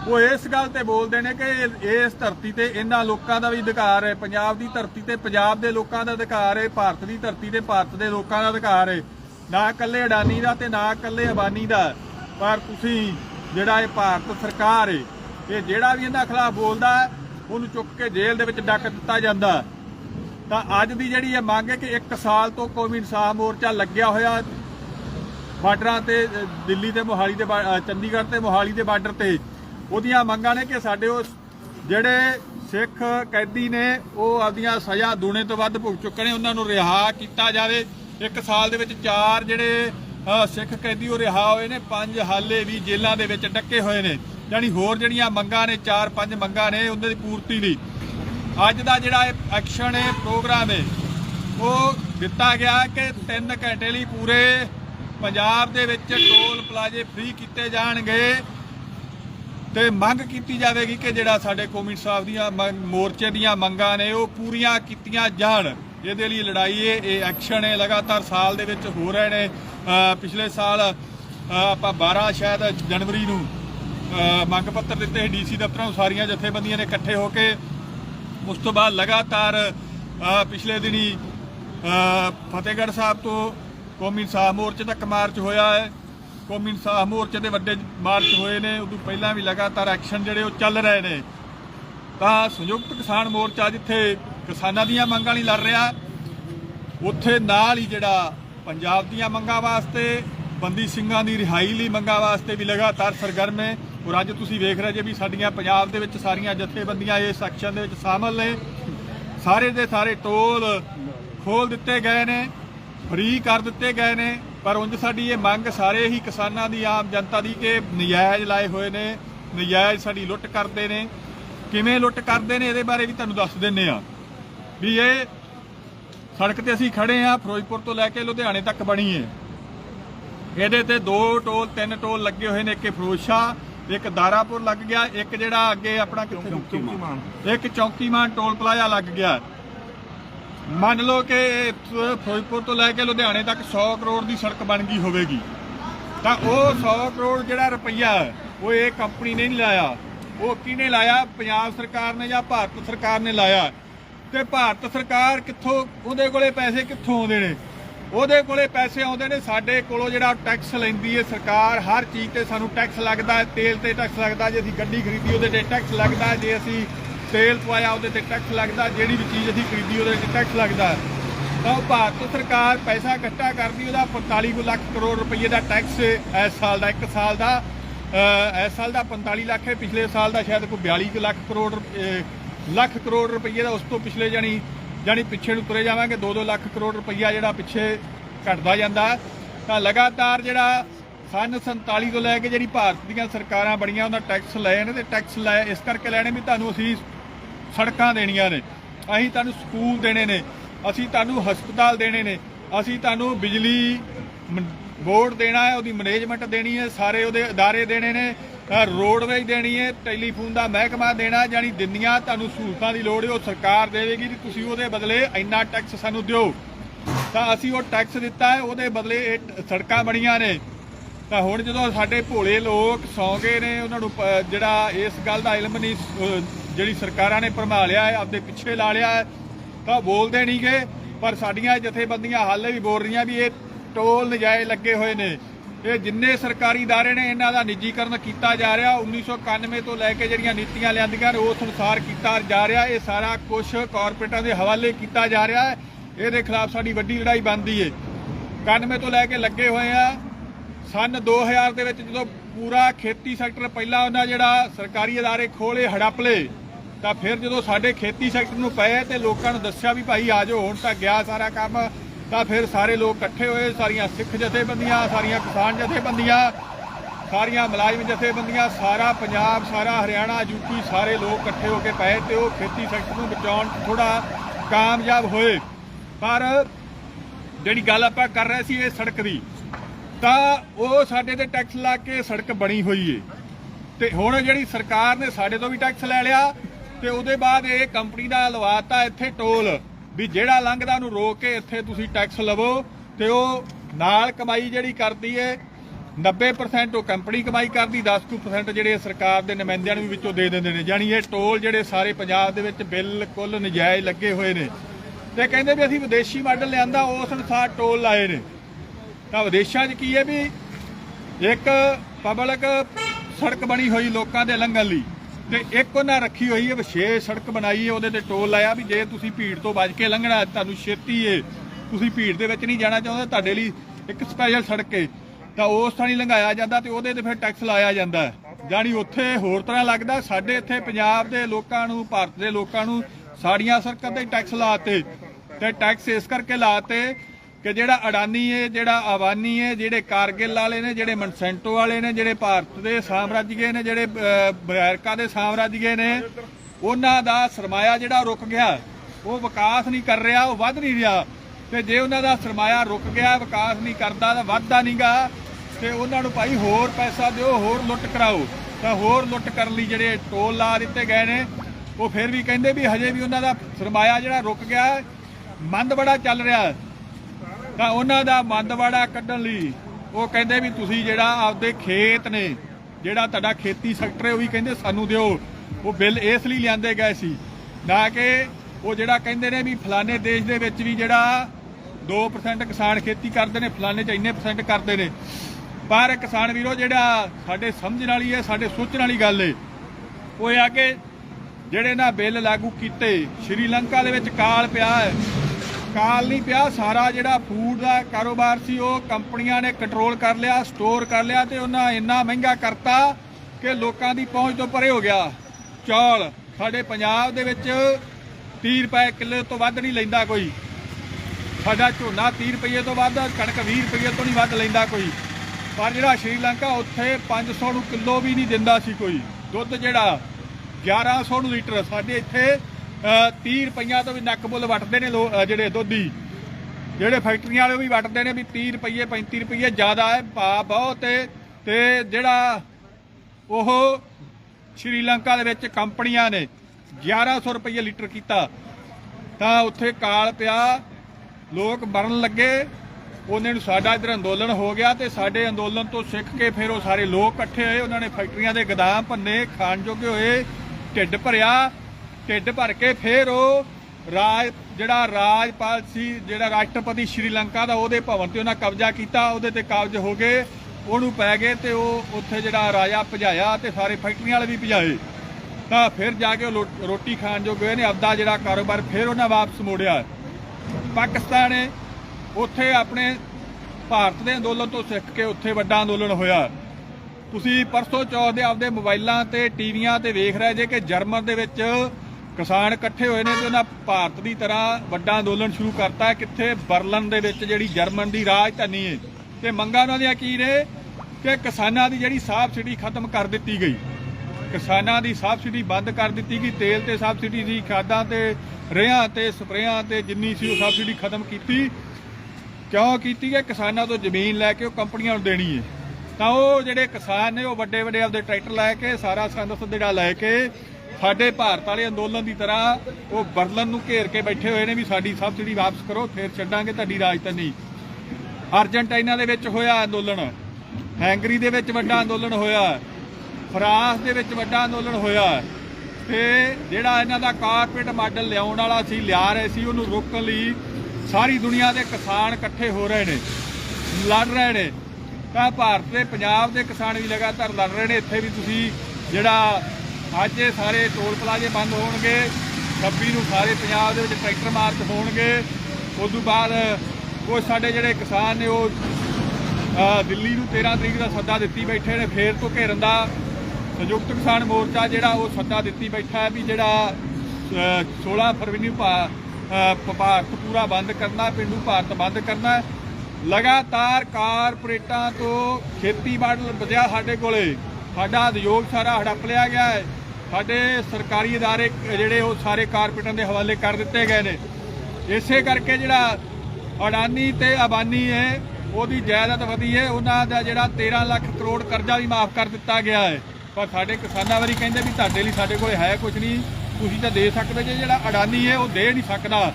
ਉਹ ਇਸ ਗੱਲ ਤੇ ਬੋਲਦੇ ਨੇ ਕਿ ਇਸ ਧਰਤੀ ਤੇ ਇਹਨਾਂ ਲੋਕਾਂ ਦਾ ਵੀ ਅਧਿਕਾਰ ਹੈ। ਪੰਜਾਬ ਦੀ ਧਰਤੀ ਤੇ ਪੰਜਾਬ ਦੇ ਲੋਕਾਂ ਦਾ ਅਧਿਕਾਰ ਹੈ, ਭਾਰਤ ਦੀ ਧਰਤੀ ਤੇ ਭਾਰਤ ਦੇ ਲੋਕਾਂ ਦਾ ਅਧਿਕਾਰ ਹੈ। ਨਾ ਇਕੱਲੇ ਅਡਾਨੀ ਦਾ ਤੇ ਨਾ ਇਕੱਲੇ ਅਬਾਨੀ ਦਾ। ਪਰ ਤੁਸੀਂ ਜਿਹੜਾ ਇਹ ਭਾਰਤ ਸਰਕਾਰ ਹੈ, ਇਹ ਜਿਹੜਾ ਵੀ ਇਹਨਾਂ ਖਿਲਾਫ ਬੋਲਦਾ ਉਹਨੂੰ ਚੁੱਕ ਕੇ ਜੇਲ੍ਹ ਦੇ ਵਿੱਚ ਡੱਕ ਦਿੱਤਾ ਜਾਂਦਾ। ਤਾਂ ਅੱਜ ਦੀ ਜਿਹੜੀ ਇਹ ਮੰਗ ਹੈ ਕਿ 1 ਸਾਲ ਤੋਂ ਕੌਮੀ ਇਨਸਾਫ ਮੋਰਚਾ ਲੱਗਿਆ ਹੋਇਆ, ਬਾਰਡਰਾਂ ਤੇ ਦਿੱਲੀ ਤੇ ਮੋਹਾਲੀ ਦੇ ਬਾ- ਚੰਡੀਗੜ੍ਹ ਤੇ ਮੋਹਾਲੀ ਦੇ ਬਾਰਡਰ ਤੇ ਉਹਦੀਆਂ ਮੰਗਾਂ ਨੇ ਕਿ ਸਾਡੇ ਉਹ ਜਿਹੜੇ ਸਿੱਖ ਕੈਦੀ ਨੇ, ਉਹ ਆਪਦੀਆਂ ਸਜ਼ਾ ਦੂਣੇ ਤੋਂ ਵੱਧ ਭੁਗਤ ਚੁੱਕੇ ਨੇ ਉਹਨਾਂ ਨੂੰ ਰਿਹਾ ਕੀਤਾ ਜਾਵੇ। ਇੱਕ ਸਾਲ ਦੇ ਵਿੱਚ ਚਾਰ ਜਿਹੜੇ ਸਿੱਖ ਕੈਦੀ ਉਹ ਰਿਹਾ ਹੋਏ ਨੇ, ਪੰਜ ਹਾਲੇ ਵੀ ਜੇਲ੍ਹਾਂ ਦੇ ਵਿੱਚ ਡੱਕੇ ਹੋਏ ਨੇ। ਯਾਨੀ ਹੋਰ ਜਿਹੜੀਆਂ ਮੰਗਾਂ ਨੇ, ਚਾਰ ਪੰਜ ਮੰਗਾਂ ਨੇ, ਉਹਨਾਂ ਦੀ ਪੂਰਤੀ ਲਈ ਅੱਜ ਦਾ ਜਿਹੜਾ ਇਹ ਐਕਸ਼ਨ ਹੈ ਪ੍ਰੋਗਰਾਮ ਹੈ, ਉਹ ਦਿੱਤਾ ਗਿਆ ਕਿ 3 ਘੰਟੇ ਲਈ ਪੂਰੇ ਪੰਜਾਬ ਦੇ ਵਿੱਚ ਟੋਲ ਪਲਾਜ਼ੇ ਫ੍ਰੀ ਕੀਤੇ ਜਾਣਗੇ। ਤੇ ਮੰਗ ਕੀਤੀ ਜਾਵੇਗੀ ਕਿ ਜਿਹੜਾ ਸਾਡੇ ਕੌਮੀ ਸਾਹਿਬ ਦੀਆਂ ਮੰਗ- ਮੋਰਚੇ ਦੀਆਂ ਮੰਗਾਂ ਨੇ, ਉਹ ਪੂਰੀਆਂ ਕੀਤੀਆਂ ਜਾਣ। ਇਹਦੇ ਲਈ ਲੜਾਈ ਹੈ ਇਹ ਐਕਸ਼ਨ ਹੈ ਲਗਾਤਾਰ ਸਾਲ ਦੇ ਵਿੱਚ ਹੋ ਰਹੇ ਨੇ। ਪਿਛਲੇ ਸਾਲ ਆਪਾਂ 12 ਸ਼ਾਇਦ ਜਨਵਰੀ ਨੂੰ ਮੰਗ ਪੱਤਰ ਦਿੱਤੇ ਸੀ ਡੀਸੀ ਦਫ਼ਤਰਾਂ ਨੂੰ, ਸਾਰੀਆਂ ਜਥੇਬੰਦੀਆਂ ਨੇ ਇਕੱਠੇ ਹੋ ਕੇ। ਉਸ ਤੋਂ ਬਾਅਦ ਲਗਾਤਾਰ ਪਿਛਲੇ ਦਿਨੀ ਫਤਿਹਗੜ੍ਹ ਸਾਹਿਬ ਤੋਂ ਕੌਮੀ ਇਨਸਾਫ ਮੋਰਚੇ ਤੱਕ ਮਾਰਚ ਹੋਇਆ ਹੈ। ਕੌਮੀ ਇਨਸਾਫ ਮੋਰਚੇ ਦੇ ਵੱਡੇ ਮਾਰਚ ਹੋਏ ਨੇ, ਉਦੋਂ ਪਹਿਲਾਂ ਵੀ ਲਗਾਤਾਰ ਐਕਸ਼ਨ ਜਿਹੜੇ ਉਹ ਚੱਲ ਰਹੇ ਨੇ। ਤਾਂ ਸੰਯੁਕਤ ਕਿਸਾਨ ਮੋਰਚਾ ਜਿੱਥੇ ਕਿਸਾਨਾਂ ਦੀਆਂ ਮੰਗਾਂ ਲਈ ਲੜ ਰਿਹਾ, ਉੱਥੇ ਨਾਲ ਹੀ ਜਿਹੜਾ ਪੰਜਾਬ ਦੀਆਂ ਮੰਗਾਂ ਵਾਸਤੇ, ਬੰਦੀ ਸਿੰਘਾਂ ਦੀ ਰਿਹਾਈ ਲਈ ਮੰਗਾਂ ਵਾਸਤੇ ਵੀ ਲਗਾਤਾਰ ਸਰਗਰਮ ਹੈ ਔਰ ਅੱਜ ਤੁਸੀਂ ਵੇਖ ਰਹੇ ਜੇ ਵੀ ਸਾਡੀਆਂ ਪੰਜਾਬ ਦੇ ਵਿੱਚ ਸਾਰੀਆਂ ਜਥੇਬੰਦੀਆਂ ਇਸ ਐਕਸ਼ਨ ਦੇ ਵਿੱਚ ਸ਼ਾਮਲ ਨੇ। ਸਾਰੇ ਦੇ ਸਾਰੇ ਟੋਲ ਖੋਲ ਦਿੱਤੇ ਗਏ ਨੇ, ਫ੍ਰੀ ਕਰ ਦਿੱਤੇ ਗਏ ਨੇ। ਪਰ ਉਂਝ ਸਾਡੀ ਇਹ ਮੰਗ ਸਾਰੇ ਹੀ ਕਿਸਾਨਾਂ ਦੀ ਆਮ ਜਨਤਾ ਦੀ ਕਿ ਨਜਾਇਜ਼ ਲਾਏ ਹੋਏ ਨੇ ਨਜਾਇਜ਼ ਸਾਡੀ ਲੁੱਟ ਕਰਦੇ ਨੇ। ਕਿਵੇਂ ਲੁੱਟ ਕਰਦੇ ਨੇ ਇਹਦੇ ਬਾਰੇ ਵੀ ਤੁਹਾਨੂੰ ਦੱਸ ਦਿੰਨੇ ਆ। ਵੀ ਇਹ ਸੜਕ ਤੇ ਅਸੀਂ ਖੜੇ ਆ ਫਿਰੋਜ਼ਪੁਰ ਤੋਂ ਲੈ ਕੇ ਲੁਧਿਆਣੇ ਤੱਕ ਬਣੀ ਹੈ ਇਹਦੇ ਤੇ ਦੋ ਟੋਲ ਤਿੰਨ ਟੋਲ ਲੱਗੇ ਹੋਏ ਨੇ ਇੱਕ ਫਿਰੋਜ਼ਸ਼ਾਹ ਇੱਕ ਦਾਰਾਪੁਰ ਲੱਗ ਗਿਆ ਇੱਕ ਜਿਹੜਾ ਅੱਗੇ ਆਪਣਾ ਕਿੱਥੇ। ਇੱਕ ਚੌਂਕੀਮਾਨ ਟੋਲ ਪਲਾਜ਼ਾ ਲੱਗ ਗਿਆ। ਮੰਨ ਲਓ ਕਿ ਫਿਰੋਜ਼ਪੁਰ ਤੋਂ ਲੈ ਕੇ ਲੁਧਿਆਣੇ ਤੱਕ 100 ਕਰੋੜ ਦੀ ਸੜਕ ਬਣ ਗਈ ਹੋਵੇਗੀ, ਤਾਂ ਉਹ 100 ਕਰੋੜ ਜਿਹੜਾ ਰੁਪਈਆ ਉਹ ਇਹ ਕੰਪਨੀ ਨੇ ਨਹੀਂ ਲਾਇਆ। ਉਹ ਕਿਹਨੇ ਲਾਇਆ? ਪੰਜਾਬ ਸਰਕਾਰ ਨੇ ਜਾਂ ਭਾਰਤ ਸਰਕਾਰ ਨੇ ਲਾਇਆ? ਤੇ ਭਾਰਤ ਸਰਕਾਰ ਕਿੱਥੋਂ, ਉਹਦੇ ਕੋਲੇ ਪੈਸੇ ਕਿੱਥੋਂ ਆਉਂਦੇ ਨੇ? ਉਹਦੇ ਕੋਲੇ ਪੈਸੇ ਆਉਂਦੇ ਨੇ, ਸਾਡੇ ਕੋਲੋਂ ਜਿਹੜਾ ਟੈਕਸ ਲੈਂਦੀ ਹੈ ਸਰਕਾਰ, ਹਰ ਚੀਜ਼ ਤੇ ਸਾਨੂੰ ਟੈਕਸ ਲੱਗਦਾ, ਤੇਲ ਤੇ ਟੈਕਸ ਲੱਗਦਾ, ਜੇ ਅਸੀਂ ਗੱਡੀ ਖਰੀਦੀ, ਉਹਦੇ ਤੇ ਟੈਕਸ ਲੱਗਦਾ, ਜੇ ਅਸੀਂ ਤੇਲ ਪਵਾਇਆ, ਉਹਦੇ ਤੇ ਟੈਕਸ ਲੱਗਦਾ, ਜਿਹੜੀ ਵੀ ਚੀਜ਼ ਅਸੀਂ ਖਰੀਦੀ, ਉਹਦੇ ਤੇ ਟੈਕਸ ਲੱਗਦਾ। ਤਾਂ ਉਹ ਭਾਰਤ ਸਰਕਾਰ ਪੈਸਾ ਇਕੱਠਾ ਕਰਦੀ, ਉਹਦਾ 45 ਕੁ ਲੱਖ ਕਰੋੜ ਰੁਪਏ ਦਾ ਟੈਕਸ ਇਸ ਸਾਲ ਦਾ, ਇੱਕ ਸਾਲ ਦਾ ਇਸ ਸਾਲ ਦਾ 45 ਲੱਖ ਹੈ, ਪਿਛਲੇ ਸਾਲ ਦਾ ਸ਼ਾਇਦ ਕੋਈ 42 ਕੁ ਲੱਖ ਕਰੋੜ ਰੁਪ- ਲੱਖ ਕਰੋੜ ਰੁਪਏ ਦਾ, ਉਸ ਤੋਂ ਪਿਛਲੇ ਜਾਨੀ ਜਾਨੀ ਪਿੱਛੇ ਨੂੰ ਤੁਰੇ ਜਾਵਾਂਗੇ 2-2 ਲੱਖ ਕਰੋੜ ਰੁਪਈਆ ਜਿਹੜਾ ਪਿੱਛੇ ਘਟਦਾ ਜਾਂਦਾ। ਤਾਂ ਲਗਾਤਾਰ ਜਿਹੜਾ ਸਨ 47 ਤੋਂ ਲੈ ਕੇ ਜਿਹੜੀ ਭਾਰਤ ਦੀਆਂ ਸਰਕਾਰਾਂ ਬਣੀਆਂ, ਉਹਨਾਂ ਟੈਕਸ ਲਏ ਨੇ ਤੇ ਟੈਕਸ ਲਏ ਇਸ ਕਰਕੇ ਲੈਣੇ ਵੀ ਤੁਹਾਨੂੰ ਅਸੀਂ ਸੜਕਾਂ ਦੇਣੀਆਂ ਨੇ। ਅਸੀਂ ਤੁਹਾਨੂੰ ਸਕੂਲ ਦੇਣੇ ਨੇ। ਅਸੀਂ ਤੁਹਾਨੂੰ ਹਸਪਤਾਲ ਦੇਣੇ ਨੇ। ਅਸੀਂ ਤੁਹਾਨੂੰ ਬਿਜਲੀ ਬੋਰਡ ਦੇਣਾ ਹੈ ਉਹਦੀ ਮੈਨੇਜਮੈਂਟ ਦੇਣੀ ਹੈ ਸਾਰੇ ਉਹਦੇ ਅਦਾਰੇ ਦੇਣੇ ਨੇ। ਅ, ਰੋਡਵੇਜ ਦੇਣੀ ਹੈ ਟੈਲੀਫੋਨ ਦਾ ਮਹਿਕਮਾ ਦੇਣਾ ਜਾਨੀ ਦਿੰਦੀਆਂ ਤੁਹਾਨੂੰ ਸਹੂਲਤਾਂ ਦੀ ਲੋੜ ਹੈ ਉਹ ਸਰਕਾਰ ਦੇਵੇਗੀ ਕਿ ਤੁਸੀਂ ਉਹਦੇ ਬਦਲੇ ਇੰਨਾ ਟੈਕਸ ਸਾਨੂੰ ਦਿਓ। ਤਾਂ ਅਸੀਂ ਉਹ ਟੈਕਸ ਦਿੱਤਾ ਹੈ ਉਹਦੇ ਬਦਲੇ ਇਹ ਸੜਕਾਂ ਬਣੀਆਂ ਨੇ। ਤਾਂ ਹੁਣ ਜਦੋਂ ਸਾਡੇ ਭੋਲੇ ਲੋਕ ਸੌਂ ਗਏ ਨੇ ਉਹਨਾਂ ਨੂੰ ਜਿਹੜਾ ਇਸ ਗੱਲ ਦਾ ਇਲਮ ਨਹੀਂ ਜਿਹੜੀ ਸਰਕਾਰਾਂ ਨੇ ਭਰਮਾ ਲਿਆ ਹੈ ਆਪਦੇ ਪਿੱਛੇ ਲਾ ਲਿਆ ਹੈ ਤਾਂ ਬੋਲਦੇ ਨਹੀਂਗੇ ਪਰ ਸਾਡੀਆਂ ਜਥੇਬੰਦੀਆਂ ਹਾਲੇ ਵੀ ਬੋਲ ਰਹੀਆਂ ਵੀ ਇਹ ਟੋਲ ਨਜਾਇਜ਼ ਲੱਗੇ ਹੋਏ ਨੇ ਇਹ ਜਿੰਨੇ ਸਰਕਾਰੀ ادارے ਨੇ ਇਹਨਾਂ ਦਾ ਨਿੱਜੀਕਰਨ ਕੀਤਾ ਜਾ ਰਿਹਾ 1991 ਤੋਂ ਲੈ ਕੇ ਜਿਹੜੀਆਂ ਨੀਤੀਆਂ ਲਿਆਂਦੀਆਂ ਨੇ ਉਸ ਅਨੁਸਾਰ ਕੀਤਾ ਜਾ ਰਿਹਾ ਇਹ ਸਾਰਾ ਕੁਝ ਕਾਰਪੋਰੇਟਾਂ ਦੇ ਹਵਾਲੇ ਕੀਤਾ ਜਾ ਰਿਹਾ ਹੈ ਇਹਦੇ ਖਿਲਾਫ ਸਾਡੀ ਵੱਡੀ ਲੜਾਈ ਬਣਦੀ ਏ 91 ਤੋਂ ਲੈ ਕੇ ਲੱਗੇ ਹੋਏ ਆ ਸਨ 2000 ਦੇ ਵਿੱਚ ਜਦੋਂ ਪੂਰਾ ਖੇਤੀ ਸੈਕਟਰ ਪਹਿਲਾਂ ਉਹਨਾਂ ਜਿਹੜਾ ਸਰਕਾਰੀ ادارے ਖੋਲੇ ਹੜੱਪ ਲਏ ਤਾਂ ਫਿਰ ਜਦੋਂ ਸਾਡੇ ਖੇਤੀ ਸੈਕਟਰ ਨੂੰ ਪਏ ਤੇ ਲੋਕਾਂ ਨੂੰ ਦੱਸਿਆ ਵੀ ਭਾਈ ਆ ਜਾਓ, ਹੁਣ ਤਾਂ ਗਿਆ ਸਾਰਾ ਕੰਮ, ਤਾਂ ਫਿਰ ਸਾਰੇ ਲੋਕ ਇਕੱਠੇ ਹੋਏ, ਸਾਰੀਆਂ ਸਿੱਖ ਜਥੇਬੰਦੀਆਂ, ਸਾਰੀਆਂ ਕਿਸਾਨ ਜਥੇਬੰਦੀਆਂ, ਸਾਰੀਆਂ ਮੁਲਾਜ਼ਮ ਜਥੇਬੰਦੀਆਂ, ਸਾਰਾ ਪੰਜਾਬ, ਸਾਰਾ ਹਰਿਆਣਾ ਯੂਪੀ ਸਾਰੇ ਲੋਕ ਇਕੱਠੇ ਹੋ ਕੇ ਪਏ ਤੇ ਉਹ ਖੇਤੀ ਸੈਕਟਰ ਨੂੰ ਬਚਾਉਣ 'ਚ ਥੋੜਾ ਕਾਮਯਾਬ ਹੋਏ। ਪਰ ਜਿਹੜੀ ਗੱਲ ਆਪਾਂ ਕਰ ਰਹੇ ਸੀ ਇਹ ਸੜਕ ਦੀ, ਤਾਂ ਉਹ ਸਾਡੇ ਤੇ ਟੈਕਸ ਲਾ ਕੇ ਸੜਕ ਬਣੀ ਹੋਈ ਏ। ਤੇ ਹੁਣ ਜਿਹੜੀ ਸਰਕਾਰ ਨੇ ਸਾਡੇ ਤੋਂ ਵੀ ਟੈਕਸ ਲੈ ਲਿਆ ਤੇ ਉਹਦੇ ਬਾਅਦ ਇਹ ਕੰਪਨੀ ਦਾ ਲਵਾਤਾ ਇੱਥੇ ਟੋਲ, ਵੀ ਜਿਹੜਾ ਲੰਘਦਾ ਉਹਨੂੰ ਰੋਕ ਕੇ ਇੱਥੇ ਤੁਸੀਂ ਟੈਕਸ ਲਵੋ ਤੇ ਉਹ ਨਾਲ ਕਮਾਈ ਜਿਹੜੀ ਕਰਦੀ ਏ 90% ਉਹ ਕੰਪਨੀ ਕਮਾਈ ਕਰਦੀ 10% ਜਿਹੜੇ ਸਰਕਾਰ ਦੇ ਨੁਮਾਇੰਦਿਆਂ ਨੂੰ ਵੀ ਵਿੱਚੋਂ ਦੇ ਦਿੰਦੇ ਨੇ। ਯਾਨੀ ਇਹ ਟੋਲ ਜਿਹੜੇ ਸਾਰੇ ਪੰਜਾਬ ਦੇ ਵਿੱਚ ਬਿਲਕੁਲ ਨਜਾਇਜ਼ ਲੱਗੇ ਹੋਏ ਨੇ। ਤੇ ਕਹਿੰਦੇ ਵੀ ਅਸੀਂ ਵਿਦੇਸ਼ੀ ਮਾਡਲ ਲਿਆਂਦਾ ਉਸ ਅਨੁਸਾਰ ਟੋਲ ਲਾਏ ਨੇ। ਤਾਂ ਵਿਦੇਸ਼ਾਂ 'ਚ ਕੀ ਹੈ ਵੀ ਇੱਕ ਪਬਲਿਕ ਸੜਕ ਬਣੀ ਹੋਈ ਲੋਕਾਂ ਦੇ ਲੰਘਣ ਲਈ। ਤੇ ਇੱਕ ਉਹਨਾਂ ਰੱਖੀ ਹੋਈ ਹੈ, ਵਿਸ਼ੇਸ਼ ਸੜਕ ਬਣਾਈ ਹੈ, ਉਹਦੇ ਤੇ ਟੋਲ ਲਾਇਆ ਵੀ ਜੇ ਤੁਸੀਂ ਭੀੜ ਤੋਂ ਬਚ ਕੇ ਲੰਘਣਾ ਤੁਹਾਨੂੰ ਛੇਤੀ ਏ ਤੁਸੀਂ ਭੀੜ ਦੇ ਵਿੱਚ ਨਹੀਂ ਜਾਣਾ ਚਾਹੁੰਦੇ, ਤੁਹਾਡੇ ਲਈ ਇੱਕ ਸਪੈਸ਼ਲ ਸੜਕ ਏ ਤਾਂ ਉਸ ਥਾਂ ਨਹੀਂ ਲੰਘਾਇਆ ਜਾਂਦਾ ਤੇ ਉਹਦੇ ਤੇ ਫਿਰ ਟੈਕਸ ਲਾਇਆ ਜਾਂਦਾ ਹੈ। ਜਾਣੀ ਉੱਥੇ ਹੋਰ ਤਰ੍ਹਾਂ ਲੱਗਦਾ, ਸਾਡੇ ਇੱਥੇ ਪੰਜਾਬ ਦੇ ਲੋਕਾਂ ਨੂੰ, ਭਾਰਤ ਦੇ ਲੋਕਾਂ ਨੂੰ ਸਾੜੀਆਂ ਸੜਕਾਂ ਤੇ ਟੈਕਸ ਲਾਤੇ ਤੇ ਟੈਕਸ ਇਸ ਕਰਕੇ ਲਾਤੇ ਕਿ ਜਿਹੜਾ ਅਡਾਨੀ ਹੈ ਜਿਹੜਾ ਆਵਾਨੀ ਹੈ ਜਿਹੜੇ ਕਾਰਗਿਲ ਵਾਲੇ ਨੇ ਜਿਹੜੇ ਮਨਸੈਂਟੋ ਵਾਲੇ ਨੇ ਜਿਹੜੇ ਭਾਰਤ ਦੇ ਸਾਮਰਾਜੀਏ ਨੇ ਜਿਹੜੇ ਅਹ, ਦੇ ਸਾਮਰਾਜੀਏ ਨੇ ਉਹਨਾਂ ਦਾ ਸਰਮਾਇਆ ਜਿਹੜਾ ਰੁਕ ਗਿਆ ਉਹ ਵਿਕਾਸ ਨਹੀਂ ਕਰ ਰਿਹਾ ਉਹ ਵੱਧ ਨਹੀਂ ਰਿਹਾ। ਤੇ ਜੇ ਉਹਨਾਂ ਦਾ ਸਰਮਾਇਆ ਰੁਕ ਗਿਆ ਵਿਕਾਸ ਨਹੀਂ ਕਰਦਾ ਤਾਂ ਵੱਧਦਾ ਨਹੀਂਗਾ ਤੇ ਉਹਨਾਂ ਨੂੰ ਭਾਈ ਹੋਰ ਪੈਸਾ ਦਿਓ ਹੋਰ ਲੁੱਟ ਕਰਾਓ। ਤਾਂ ਹੋਰ ਲੁੱਟ ਕਰਨ ਲਈ ਜਿਹੜੇ ਟੋਲ ਲਾ ਦਿੱਤੇ ਗਏ ਨੇ ਉਹ ਫਿਰ ਵੀ ਕਹਿੰਦੇ ਵੀ ਹਜੇ ਵੀ ਉਹਨਾਂ ਦਾ ਸਰਮਾਇਆ ਜਿਹੜਾ ਰੁਕ ਗਿਆ ਮੰਦ ਬੜਾ ਚੱਲ ਰਿਹਾ। ਤਾਂ ਉਹਨਾਂ ਦਾ ਮੰਦਵਾੜਾ ਕੱਢਣ ਲਈ ਉਹ ਕਹਿੰਦੇ ਵੀ ਤੁਸੀਂ ਜਿਹੜਾ ਆਪਦੇ ਖੇਤ ਨੇ, ਜਿਹੜਾ ਤੁਹਾਡਾ ਖੇਤੀ ਸੈਕਟਰ ਹੈ, ਉਹ ਵੀ ਕਹਿੰਦੇ ਸਾਨੂੰ ਦਿਓ। ਉਹ ਬਿੱਲ ਇਸ ਲਈ ਲਿਆਂਦੇ ਗਏ ਸੀ। ਨਾ ਕਿ ਉਹ ਜਿਹੜਾ ਕਹਿੰਦੇ ਨੇ ਵੀ ਫਲਾਣੇ ਦੇਸ਼ ਦੇ ਵਿੱਚ ਵੀ ਜਿਹੜਾ 2% ਕਿਸਾਨ ਖੇਤੀ ਕਰਦੇ ਨੇ, ਫਲਾਣੇ ਚ ਇੰਨੇ ਪਰਸੈਂਟ ਕਰਦੇ ਨੇ। ਪਰ ਕਿਸਾਨ ਵੀਰੋ, ਜਿਹੜਾ ਸਾਡੇ ਸਮਝਣ ਵਾਲੀ ਹੈ, ਸਾਡੇ ਸੋਚਣ ਵਾਲੀ ਗੱਲ ਏ। ਉਹ ਇਹ ਆ ਕਿ ਜਿਹੜੇ ਨਾ ਬਿੱਲ ਲਾਗੂ ਕੀਤੇ ਸ਼੍ਰੀਲੰਕਾ ਦੇ ਵਿੱਚ ਕਾਲ ਪਿਆ ਹੈ। ਕਾਲ ਨਹੀਂ ਪਿਆ, ਸਾਰਾ ਜਿਹੜਾ ਫੂਡ ਦਾ ਕਾਰੋਬਾਰ ਸੀ, ਉਹ ਕੰਪਨੀਆਂ ਨੇ ਕੰਟਰੋਲ ਕਰ ਲਿਆ ਸਟੋਰ ਕਰ ਲਿਆ ਤੇ ਉਹਨਾਂ ਇੰਨਾ ਮਹਿੰਗਾ ਕਰਤਾ ਕਿ ਲੋਕਾਂ ਦੀ ਪਹੁੰਚ ਤੋਂ ਪਰੇ ਹੋ ਗਿਆ। ਚੌਲ ਸਾਡੇ ਪੰਜਾਬ ਦੇ ਵਿੱਚ 30 ਰੁਪਏ ਕਿਲੋ ਤੋਂ ਵੱਧ ਨਹੀਂ ਲੈਂਦਾ ਕੋਈ। ਸਾਡਾ ਝੋਨਾ 30 ਰੁਪਏ ਤੋਂ ਵੱਧ, ਕਣਕ 20 ਰੁਪਏ ਤੋਂ ਨਹੀਂ ਵੱਧ ਲੈਂਦਾ ਕੋਈ। ਪਰ ਜਿਹੜਾ ਸ਼੍ਰੀਲੰਕਾ, ਉੱਥੇ 500 ਨੂੰ ਕਿਲੋ ਵੀ ਨਹੀਂ ਦਿੰਦਾ ਸੀ ਕੋਈ। ਦੁੱਧ ਜਿਹੜਾ 1100 ਨੂੰ ਲੀਟਰ, ਸਾਡੇ ਇੱਥੇ 30 ਰੁਪਈਆ ਤੋਂ ਵੀ ਨੱਕ ਮੁੱਲ ਵੱਟਦੇ ਨੇ ਲੋ- ਜਿਹੜੇ ਦੁੱਧੀ। ਜਿਹੜੇ ਫੈਕਟਰੀਆਂ ਵਾਲੇ ਵੀ ਵੱਟਦੇ ਨੇ ਵੀ 30 ਰੁਪਈਏ 35 ਰੁਪਈਏ, ਜ਼ਿਆਦਾ ਹੈ ਭਾਅ ਬਹੁਤ ਹੈ ਤੇ ਜਿਹੜਾ ਉਹ ਸ਼੍ਰੀਲੰਕਾ ਦੇ ਵਿੱਚ ਕੰਪਨੀਆਂ ਨੇ 1100 ਰੁਪਏ ਲੀਟਰ ਕੀਤਾ। ਤਾਂ ਉੱਥੇ ਕਾਲ ਪਿਆ, ਲੋਕ ਮਰਨ ਲੱਗੇ। ਉਹਨੇ ਨੂੰ ਸਾਡਾ ਇਧਰ ਅੰਦੋਲਨ ਹੋ ਗਿਆ ਤੇ ਸਾਡੇ ਅੰਦੋਲਨ ਤੋਂ ਸਿੱਖ ਕੇ ਫਿਰ ਉਹ ਸਾਰੇ ਲੋਕ ਇਕੱਠੇ ਹੋਏ। ਉਹਨਾਂ ਨੇ ਫੈਕਟਰੀਆਂ ਦੇ ਗਦਾਮ ਭੰਨੇ, ਖਾਣ ਜੋਗੇ ਹੋਏ, ਢਿੱਡ ਭਰਿਆ। ਢਿੱਡ ਭਰ ਕੇ ਫਿਰ ਉਹ ਰਾਜ, ਜਿਹੜਾ ਰਾਜਪਾਲ ਸੀ, ਜਿਹੜਾ ਰਾਸ਼ਟਰਪਤੀ ਸ਼੍ਰੀਲੰਕਾ ਦਾ, ਉਹਦੇ ਭਵਨ ਤੇ ਉਹਨਾਂ ਕਬਜ਼ਾ ਕੀਤਾ, ਉਹਦੇ ਤੇ ਕਾਬਜ਼ ਹੋ ਗਏ। ਉਹਨੂੰ ਪੈ ਗਏ ਤੇ ਉਹ ਉੱਥੇ ਜਿਹੜਾ ਰਾਜਾ ਭਜਾਇਆ ਤੇ ਸਾਰੇ ਫੈਕਟਰੀਆਂ ਵਾਲੇ ਵੀ ਭਜਾਏ। ਤਾਂ ਫਿਰ ਜਾ ਕੇ ਉਹ ਲੋ- ਰੋਟੀ ਖਾਣ ਜੋ ਗਏ ਨੇ, ਆਪਦਾ ਜਿਹੜਾ ਕਾਰੋਬਾਰ ਫਿਰ ਉਹਨਾਂ ਵਾਪਸ ਮੋੜਿਆ। ਪਾਕਿਸਤਾਨ ਨੇ ਉੱਥੇ ਆਪਣੇ ਭਾਰਤ ਦੇ ਅੰਦੋਲਨ ਤੋਂ ਸਿੱਖ ਕੇ ਉੱਥੇ ਵੱਡਾ ਅੰਦੋਲਨ ਹੋਇਆ। ਤੁਸੀਂ ਪਰਸੋਂ ਚੌਥ ਦੇ ਆਪਦੇ ਮੋਬਾਈਲਾਂ ਤੇ, ਟੀਵੀਆਂ ਤੇ ਵੇਖ ਰਹੇ ਜੇ ਕਿ ਜਰਮਨ ਦੇ ਵਿੱਚ ਕਿਸਾਨ ਇਕੱਠੇ ਹੋਏ ਨੇ ਤੇ ਉਹਨਾਂ ਭਾਰਤ ਦੀ ਤਰ੍ਹਾਂ ਵੱਡਾ ਅੰਦੋਲਨ ਸ਼ੁਰੂ ਕਰਤਾ ਕਿੱਥੇ? ਬਰਲਨ ਦੇ ਵਿੱਚ ਜਿਹੜੀ ਜਰਮਨ ਦੀ ਰਾਜਧਾਨੀ ਹੈ। ਤੇ ਮੰਗਾਂ ਉਹਨਾਂ ਦੀਆਂ ਕੀ ਨੇ? ਕਿ ਕਿਸਾਨਾਂ ਦੀ ਜਿਹੜੀ ਸਬਸਿਡੀ ਖਤਮ ਕਰ ਦਿੱਤੀ ਗਈ। ਕਿਸਾਨਾਂ ਦੀ ਸਬਸਿਡੀ ਬੰਦ ਕਰ ਦਿੱਤੀ ਗਈ। ਤੇਲ ਤੇ ਸਬਸਿਡੀ ਸੀ, ਖਾਦਾਂ ਤੇ ਰੇਹਾਂ ਤੇ ਸਪਰੇਆਂ ਤੇ ਜਿੰਨੀ ਸੀ ਉਹ ਸਬਸਿਡੀ ਖਤਮ ਕੀਤੀ। ਕਿਉਂ ਕੀਤੀ ਹੈ? ਕਿਸਾਨਾਂ ਤੋਂ ਜ਼ਮੀਨ ਲੈ ਕੇ ਉਹ ਕੰਪਨੀਆਂ ਨੂੰ ਦੇਣੀ ਹੈ। ਤਾਂ ਉਹ ਜਿਹੜੇ ਕਿਸਾਨ ਨੇ, ਉਹ ਵੱਡੇ ਵੱਡੇ ਆਪਦੇ ਟਰੈਕਟਰ ਲੈ ਕੇ, ਸਾਰਾ ਸੰਦ ਜਿਹੜਾ ਲੈ ਕੇ ਸਾਡੇ ਭਾਰਤ ਵਾਲੇ ਅੰਦੋਲਨ ਦੀ ਤਰ੍ਹਾਂ ਉਹ ਬਰਲਨ ਨੂੰ ਘੇਰ ਕੇ ਬੈਠੇ ਹੋਏ ਨੇ ਵੀ ਸਾਡੀ ਸਬਸਿਡੀ ਵਾਪਸ ਕਰੋ, ਫਿਰ ਛੱਡਾਂਗੇ, ਤੁਹਾਡੀ ਰਾਜਧਾਨੀ ਅਰਜਨਟਾਈਨਾ ਦੇ ਵਿੱਚ ਹੋਇਆ ਅੰਦੋਲਨ, ਹੈਂਗਰੀ ਦੇ ਵਿੱਚ ਵੱਡਾ ਅੰਦੋਲਨ ਹੋਇਆ, ਫਰਾਂਸ ਦੇ ਵਿੱਚ ਵੱਡਾ ਅੰਦੋਲਨ ਹੋਇਆ, ਤੇ ਜਿਹੜਾ ਇਹਨਾਂ ਦਾ ਕਾਰਪੋਰੇਟ ਮਾਡਲ ਲਿਆਉਣ ਵਾਲਾ ਸੀ, ਲਿਆ ਰਹੇ ਸੀ, ਉਹਨੂੰ ਰੋਕਣ ਲਈ ਸਾਰੀ ਦੁਨੀਆ ਦੇ ਕਿਸਾਨ ਇਕੱਠੇ ਹੋ ਰਹੇ ਨੇ, ਲੜ ਰਹੇ ਨੇ। ਤਾਂ ਭਾਰਤ ਦੇ ਪੰਜਾਬ ਦੇ ਕਿਸਾਨ ਵੀ ਲਗਾਤਾਰ ਲੜ ਰਹੇ ਨੇ, ਇੱਥੇ ਵੀ ਤੁਸੀਂ ਜਿਹੜਾ ਅੱਜ ਇਹ ਸਾਰੇ ਟੋਲ ਪਲਾਜ਼ੇ ਬੰਦ ਹੋਣਗੇ 26 ਨੂੰ ਸਾਰੇ ਪੰਜਾਬ ਦੇ ਵਿੱਚ ਟਰੈਕਟਰ ਮਾਰਚ ਹੋਣਗੇ। ਉਸ ਤੋਂ ਬਾਅਦ ਉਹ ਸਾਡੇ ਜਿਹੜੇ ਕਿਸਾਨ ਨੇ ਉਹ ਦਿੱਲੀ ਨੂੰ 13 ਤਰੀਕ ਦਾ ਸੱਦਾ ਦਿੱਤੀ ਬੈਠੇ ਨੇ ਫੇਰ ਤੋਂ ਘੇਰਨ ਦਾ ਸੰਯੁਕਤ ਕਿਸਾਨ ਮੋਰਚਾ ਜਿਹੜਾ ਉਹ ਸੱਦਾ ਦਿੱਤੀ ਬੈਠਾ ਹੈ ਵੀ ਜਿਹੜਾ ਅ, 16 ਫਰਵਰੀ ਨੂੰ ਭਾ- ਭਾਰਤ ਪੂਰਾ ਬੰਦ ਕਰਨਾ ਪਿੰਡੂ ਭਾਰਤ ਬੰਦ ਕਰਨਾ ਲਗਾਤਾਰ ਕਾਰਪੋਰੇਟਾਂ ਤੋਂ ਖੇਤੀਬਾੜੀ ਵਧਿਆ ਸਾਡੇ ਕੋਲੇ। ਸਾਡਾ ਉਦਯੋਗ ਸਾਰਾ ਹੜੱਪ ਲਿਆ ਗਿਆ ਹੈ। ਸਾਡੇ ਸਰਕਾਰੀ ادارے ਜਿਹੜੇ ਉਹ ਸਾਰੇ ਕਾਰਪੋਰੇਟਾਂ ਦੇ ਹਵਾਲੇ ਕਰ ਦਿੱਤੇ ਗਏ ਨੇ ਇਸੇ ਕਰਕੇ ਜਿਹੜਾ ਅਡਾਨੀ ਤੇ ਅਬਾਨੀ ਹੈ ਉਹਦੀ ਜਾਇਦਾਦ ਵਧੀ ਹੈ ਉਹਨਾਂ ਦਾ ਜਿਹੜਾ 13 ਲੱਖ ਕਰੋੜ ਕਰਜ਼ਾ ਵੀ ਮਾਫ ਕਰ ਦਿੱਤਾ ਗਿਆ ਹੈ ਪਰ ਸਾਡੇ ਕਿਸਾਨਾਂ ਵਾਰੀ ਕਹਿੰਦੇ ਵੀ ਤੁਹਾਡੇ ਲਈ ਸਾਡੇ ਕੋਲ ਹੈ ਕੁਝ ਨਹੀਂ ਤੁਸੀਂ ਤਾਂ ਦੇ ਸਕਦੇ ਜੇ ਜਿਹੜਾ ਅਡਾਨੀ ਹੈ ਉਹ ਦੇ ਨਹੀਂ ਸਕਦਾ